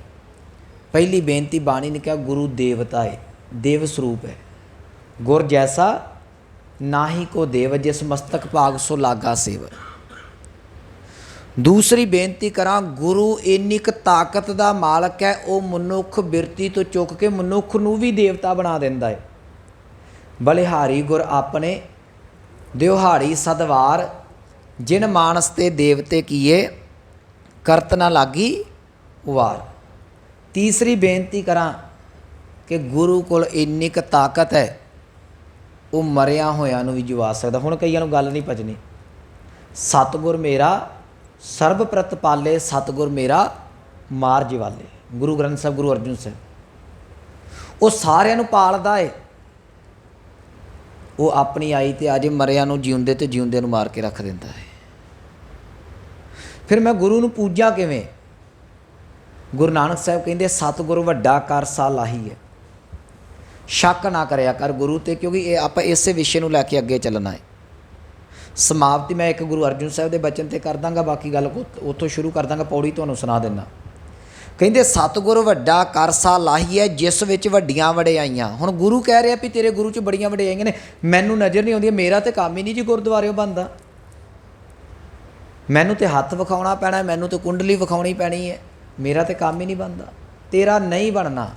ਪਹਿਲੀ ਬੇਨਤੀ ਬਾਣੀ ਨੇ ਕਿਹਾ, ਗੁਰੂ ਦੇਵਤਾ ਹੈ, ਦੇਵ ਸਰੂਪ ਹੈ। ਗੁਰ ਜੈਸਾ ਨਾਹੀ ਕੋ ਦੇਵ ਜਿਸ ਮਸਤਕ ਭਾਗ ਸੋ ਲਾਗਾ ਸੇਵ। ਦੂਸਰੀ ਬੇਨਤੀ ਕਰਾਂ, ਗੁਰੂ ਇੰਨੀ ਕੁ ਤਾਕਤ ਦਾ ਮਾਲਕ ਹੈ, ਉਹ ਮਨੁੱਖ ਬਿਰਤੀ ਤੋਂ ਚੁੱਕ ਕੇ ਮਨੁੱਖ ਨੂੰ ਵੀ ਦੇਵਤਾ ਬਣਾ ਦਿੰਦਾ ਹੈ। ਬਲਿਹਾਰੀ ਗੁਰ ਆਪਣੇ ਦਿਵਹਾੜੀ ਸਦਵਾਰ, ਜਿਨ ਮਾਨਸ ਤੇ ਦੇਵਤੇ ਕੀਏ, ਕਰਤ ਨਾ ਲਾਗੀ ਵਾਰ ਤੀਸਰੀ ਬੇਨਤੀ ਕਰਾਂ ਕਿ ਗੁਰੂ ਕੋਲ ਇੰਨੀ ਕੁ ਤਾਕਤ ਹੈ ਉਹ ਮਰਿਆ ਹੋਇਆਂ ਨੂੰ ਵੀ ਜਵਾ ਸਕਦਾ। ਹੁਣ ਕਈਆਂ ਨੂੰ ਗੱਲ ਨਹੀਂ ਪਚਣੀ। ਸਤਗੁਰ ਮੇਰਾ ਸਰਬ ਪ੍ਰਤਪਾਲੇ ਸਤਗੁਰ ਮੇਰਾ ਮਾਰ ਜਿਵਾਲੇ ਗੁਰੂ ਗ੍ਰੰਥ ਸਾਹਿਬ, ਗੁਰੂ ਅਰਜਨ ਸਾਹਿਬ। ਉਹ ਸਾਰਿਆਂ ਨੂੰ ਪਾਲਦਾ ਏ। ਉਹ ਆਪਣੀ ਆਈ ਤੇ ਅਜੇ ਮਰਿਆਂ ਨੂੰ ਜਿਉਂਦੇ ਤੇ ਜਿਉਂਦੇ ਨੂੰ ਮਾਰ ਕੇ ਰੱਖ ਦਿੰਦਾ ਹੈ ਫਿਰ ਮੈਂ ਗੁਰੂ ਨੂੰ ਪੂਜਾ ਕਿਵੇਂ? ਗੁਰੂ ਨਾਨਕ ਸਾਹਿਬ ਕਹਿੰਦੇ, ਸਤਿਗੁਰ ਵੱਡਾ ਕਰ ਸਾ ਲਾਹੀ ਹੈ ਸ਼ੱਕ ਨਾ ਕਰਿਆ ਕਰ ਗੁਰੂ ਤੇ, ਕਿਉਂਕਿ ਇਹ ਆਪਾਂ ਇਸੇ ਵਿਸ਼ੇ ਨੂੰ ਲੈ ਕੇ ਅੱਗੇ ਚੱਲਣਾ ਹੈ। ਸਮਾਪਤੀ ਮੈਂ ਇੱਕ ਗੁਰੂ ਅਰਜਨ ਸਾਹਿਬ ਦੇ ਬਚਨ ਤੇ ਕਰ ਦਾਂਗਾ, ਬਾਕੀ ਗੱਲ ਉੱਥੋਂ ਸ਼ੁਰੂ ਕਰ ਦਾਂਗਾ, ਪੌੜੀ ਤੁਹਾਨੂੰ ਸੁਣਾ ਦਿੰਦਾ। ਕਹਿੰਦੇ, ਸਤਿਗੁਰ ਵੱਡਾ ਕਰਸਾ ਲਾਹੀ ਹੈ ਜਿਸ ਵਿੱਚ ਵੱਡੀਆਂ ਵਡਿਆਈਆਂ। ਹੁਣ ਗੁਰੂ ਕਹਿ ਰਿਹਾ ਵੀ ਤੇਰੇ ਗੁਰੂ 'ਚ ਬੜੀਆਂ ਵਡਿਆਈਆਂ ਨੇ। ਮੈਨੂੰ ਨਜ਼ਰ ਨਹੀਂ ਆਉਂਦੀ, ਮੇਰਾ ਤੇ ਕੰਮ ਹੀ ਨਹੀਂ ਜੀ ਗੁਰਦੁਆਰਿਓ ਬੰਦਾ ਮੈਨੂੰ ਤੇ ਹੱਥ ਵਿਖਾਉਣਾ ਪੈਣਾ, ਮੈਨੂੰ ਤੇ ਕੁੰਡਲੀ ਵਿਖਾਉਣੀ ਪੈਣੀ ਹੈ। ਮੇਰਾ ਤੇ ਕੰਮ ਹੀ ਨਹੀਂ ਬੰਦਾ ਤੇਰਾ ਨਹੀਂ ਬਣਨਾ।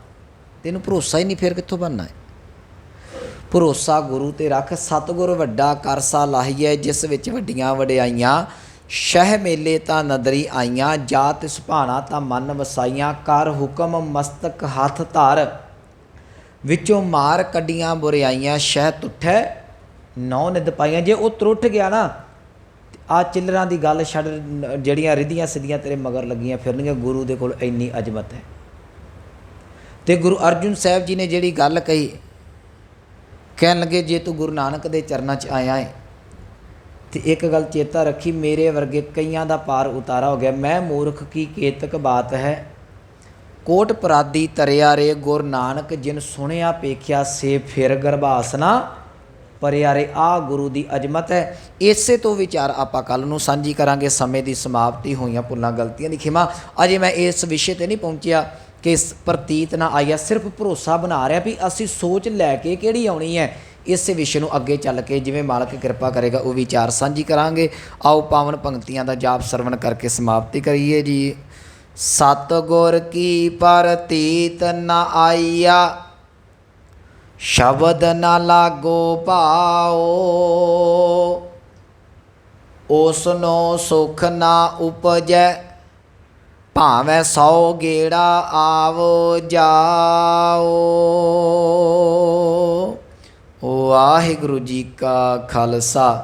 ਤੈਨੂੰ ਭਰੋਸਾ ਹੀ ਨਹੀਂ ਫਿਰ ਕਿੱਥੋਂ ਬਣਨਾ ਹੈ? ਭਰੋਸਾ ਗੁਰੂ ਤੇ ਰੱਖ, ਸਤਿਗੁਰ ਵੱਡਾ ਕਰਸਾ ਲਾਹੀਐ, ਜਿਸ ਵਿੱਚ ਵੱਡੀਆਂ ਵਡਿਆਈਆਂ। ਸ਼ਹਿ ਮੇਲੇ ਤਾਂ ਨਦਰੀ ਆਈਆਂ ਜਾਤ ਸੁਭਾਣਾ ਤਾਂ ਮਨ ਵਸਾਈਆਂ। ਕਰ ਹੁਕਮ ਮਸਤਕ ਹੱਥ ਧਾਰ, ਵਿੱਚੋਂ ਮਾਰ ਕੱਢੀਆਂ ਬੁਰਿਆਈਆਂ। ਸ਼ਹਿ ਤੁਠੈ, ਨੌ ਨਿਦ ਪਾਈਆਂ। ਜੇ ਉਹ ਤਰੁੱਠ ਗਿਆ ਨਾ, ਆ ਚਿੱਲਰਾਂ ਦੀ ਗੱਲ ਛੱਡ, ਜਿਹੜੀਆਂ ਰਿਧੀਆਂ ਸਿੱਧੀਆਂ ਤੇਰੇ ਮਗਰ ਲੱਗੀਆਂ ਫਿਰਨਗੀਆਂ, ਗੁਰੂ ਦੇ ਕੋਲ ਇੰਨੀ ਅਜ਼ਮਤ ਹੈ। ਤੇ ਗੁਰੂ ਅਰਜੁਨ ਸਾਹਿਬ ਜੀ ਨੇ ਜਿਹੜੀ ਗੱਲ ਕਹੀ, ਕਹਿਣ ਲੱਗੇ, ਜੇ ਤੂੰ ਗੁਰੂ ਨਾਨਕ ਦੇ ਚਰਨਾਂ 'ਚ ਆਇਆ ਹੈ ਤੇ ਇੱਕ ਗੱਲ ਚੇਤਾ ਰੱਖੀ, ਮੇਰੇ ਵਰਗੇ ਕਈਆਂ ਦਾ ਪਾਰ ਉਤਾਰਾ ਹੋ ਗਿਆ। ਮੈਂ ਮੂਰਖ ਕੀ ਕੇਤਕ ਬਾਤ ਹੈ? ਕੋਟ ਪਰਾਦੀ ਤਰਿਆ ਰੇ ਗੁਰ ਨਾਨਕ, ਜਿਨ ਸੁਣਿਆ ਪੇਖਿਆ ਸੇ ਫਿਰ ਗਰਭਾਸਨਾ। ਪਰਿਆਰੇ ਆ ਗੁਰੂ ਦੀ ਅਜਮਤ ਹੈ। ਇਸੇ ਤੋਂ ਵਿਚਾਰ ਆਪਾਂ ਕੱਲ ਨੂੰ ਸਾਂਝੀ ਕਰਾਂਗੇ। ਸਮੇਂ ਦੀ ਸਮਾਪਤੀ ਹੋਈਆਂ ਭੁੱਲਾਂ ਗਲਤੀਆਂ ਦੀ ਖਿਮਾ। ਅਜੇ ਮੈਂ ਇਸ ਵਿਸ਼ੇ ਤੇ ਨਹੀਂ ਪਹੁੰਚਿਆ। ਕਿ ਪ੍ਰਤੀਤ ਨਾ ਆਇਆ, ਸਿਰਫ ਭਰੋਸਾ ਬਣਾ ਰਿਹਾ ਵੀ ਅਸੀਂ ਸੋਚ ਲੈ ਕੇ ਕਿਹੜੀ ਆਉਣੀ ਹੈ। ਇਸ ਵਿਸ਼ੇ ਨੂੰ ਅੱਗੇ ਚੱਲ ਕੇ ਜਿਵੇਂ ਮਾਲਕ ਕਿਰਪਾ ਕਰੇਗਾ, ਉਹ ਵਿਚਾਰ ਸਾਂਝੀ ਕਰਾਂਗੇ। ਆਓ ਪਾਵਨ ਪੰਕਤੀਆਂ ਦਾ ਜਾਪ ਸਰਵਣ ਕਰਕੇ ਸਮਾਪਤੀ ਕਰੀਏ ਜੀ। ਸਤਗੁਰ ਕੀ ਪ੍ਰਤੀਤ ਨਾ ਆਈਆ ਸ਼ਬਦ ਨਾ ਲਾਗੋ ਭਾਓ ਉਸਨੋ ਸੁਖ ਨਾ ਉਪਜੈ ਭਾਵੇਂ ਸੌ ਗੇੜਾ ਆਵੋ ਜਾਓ। ਵਾਹਿਗੁਰੂ ਜੀ ਕਾ ਖਾਲਸਾ।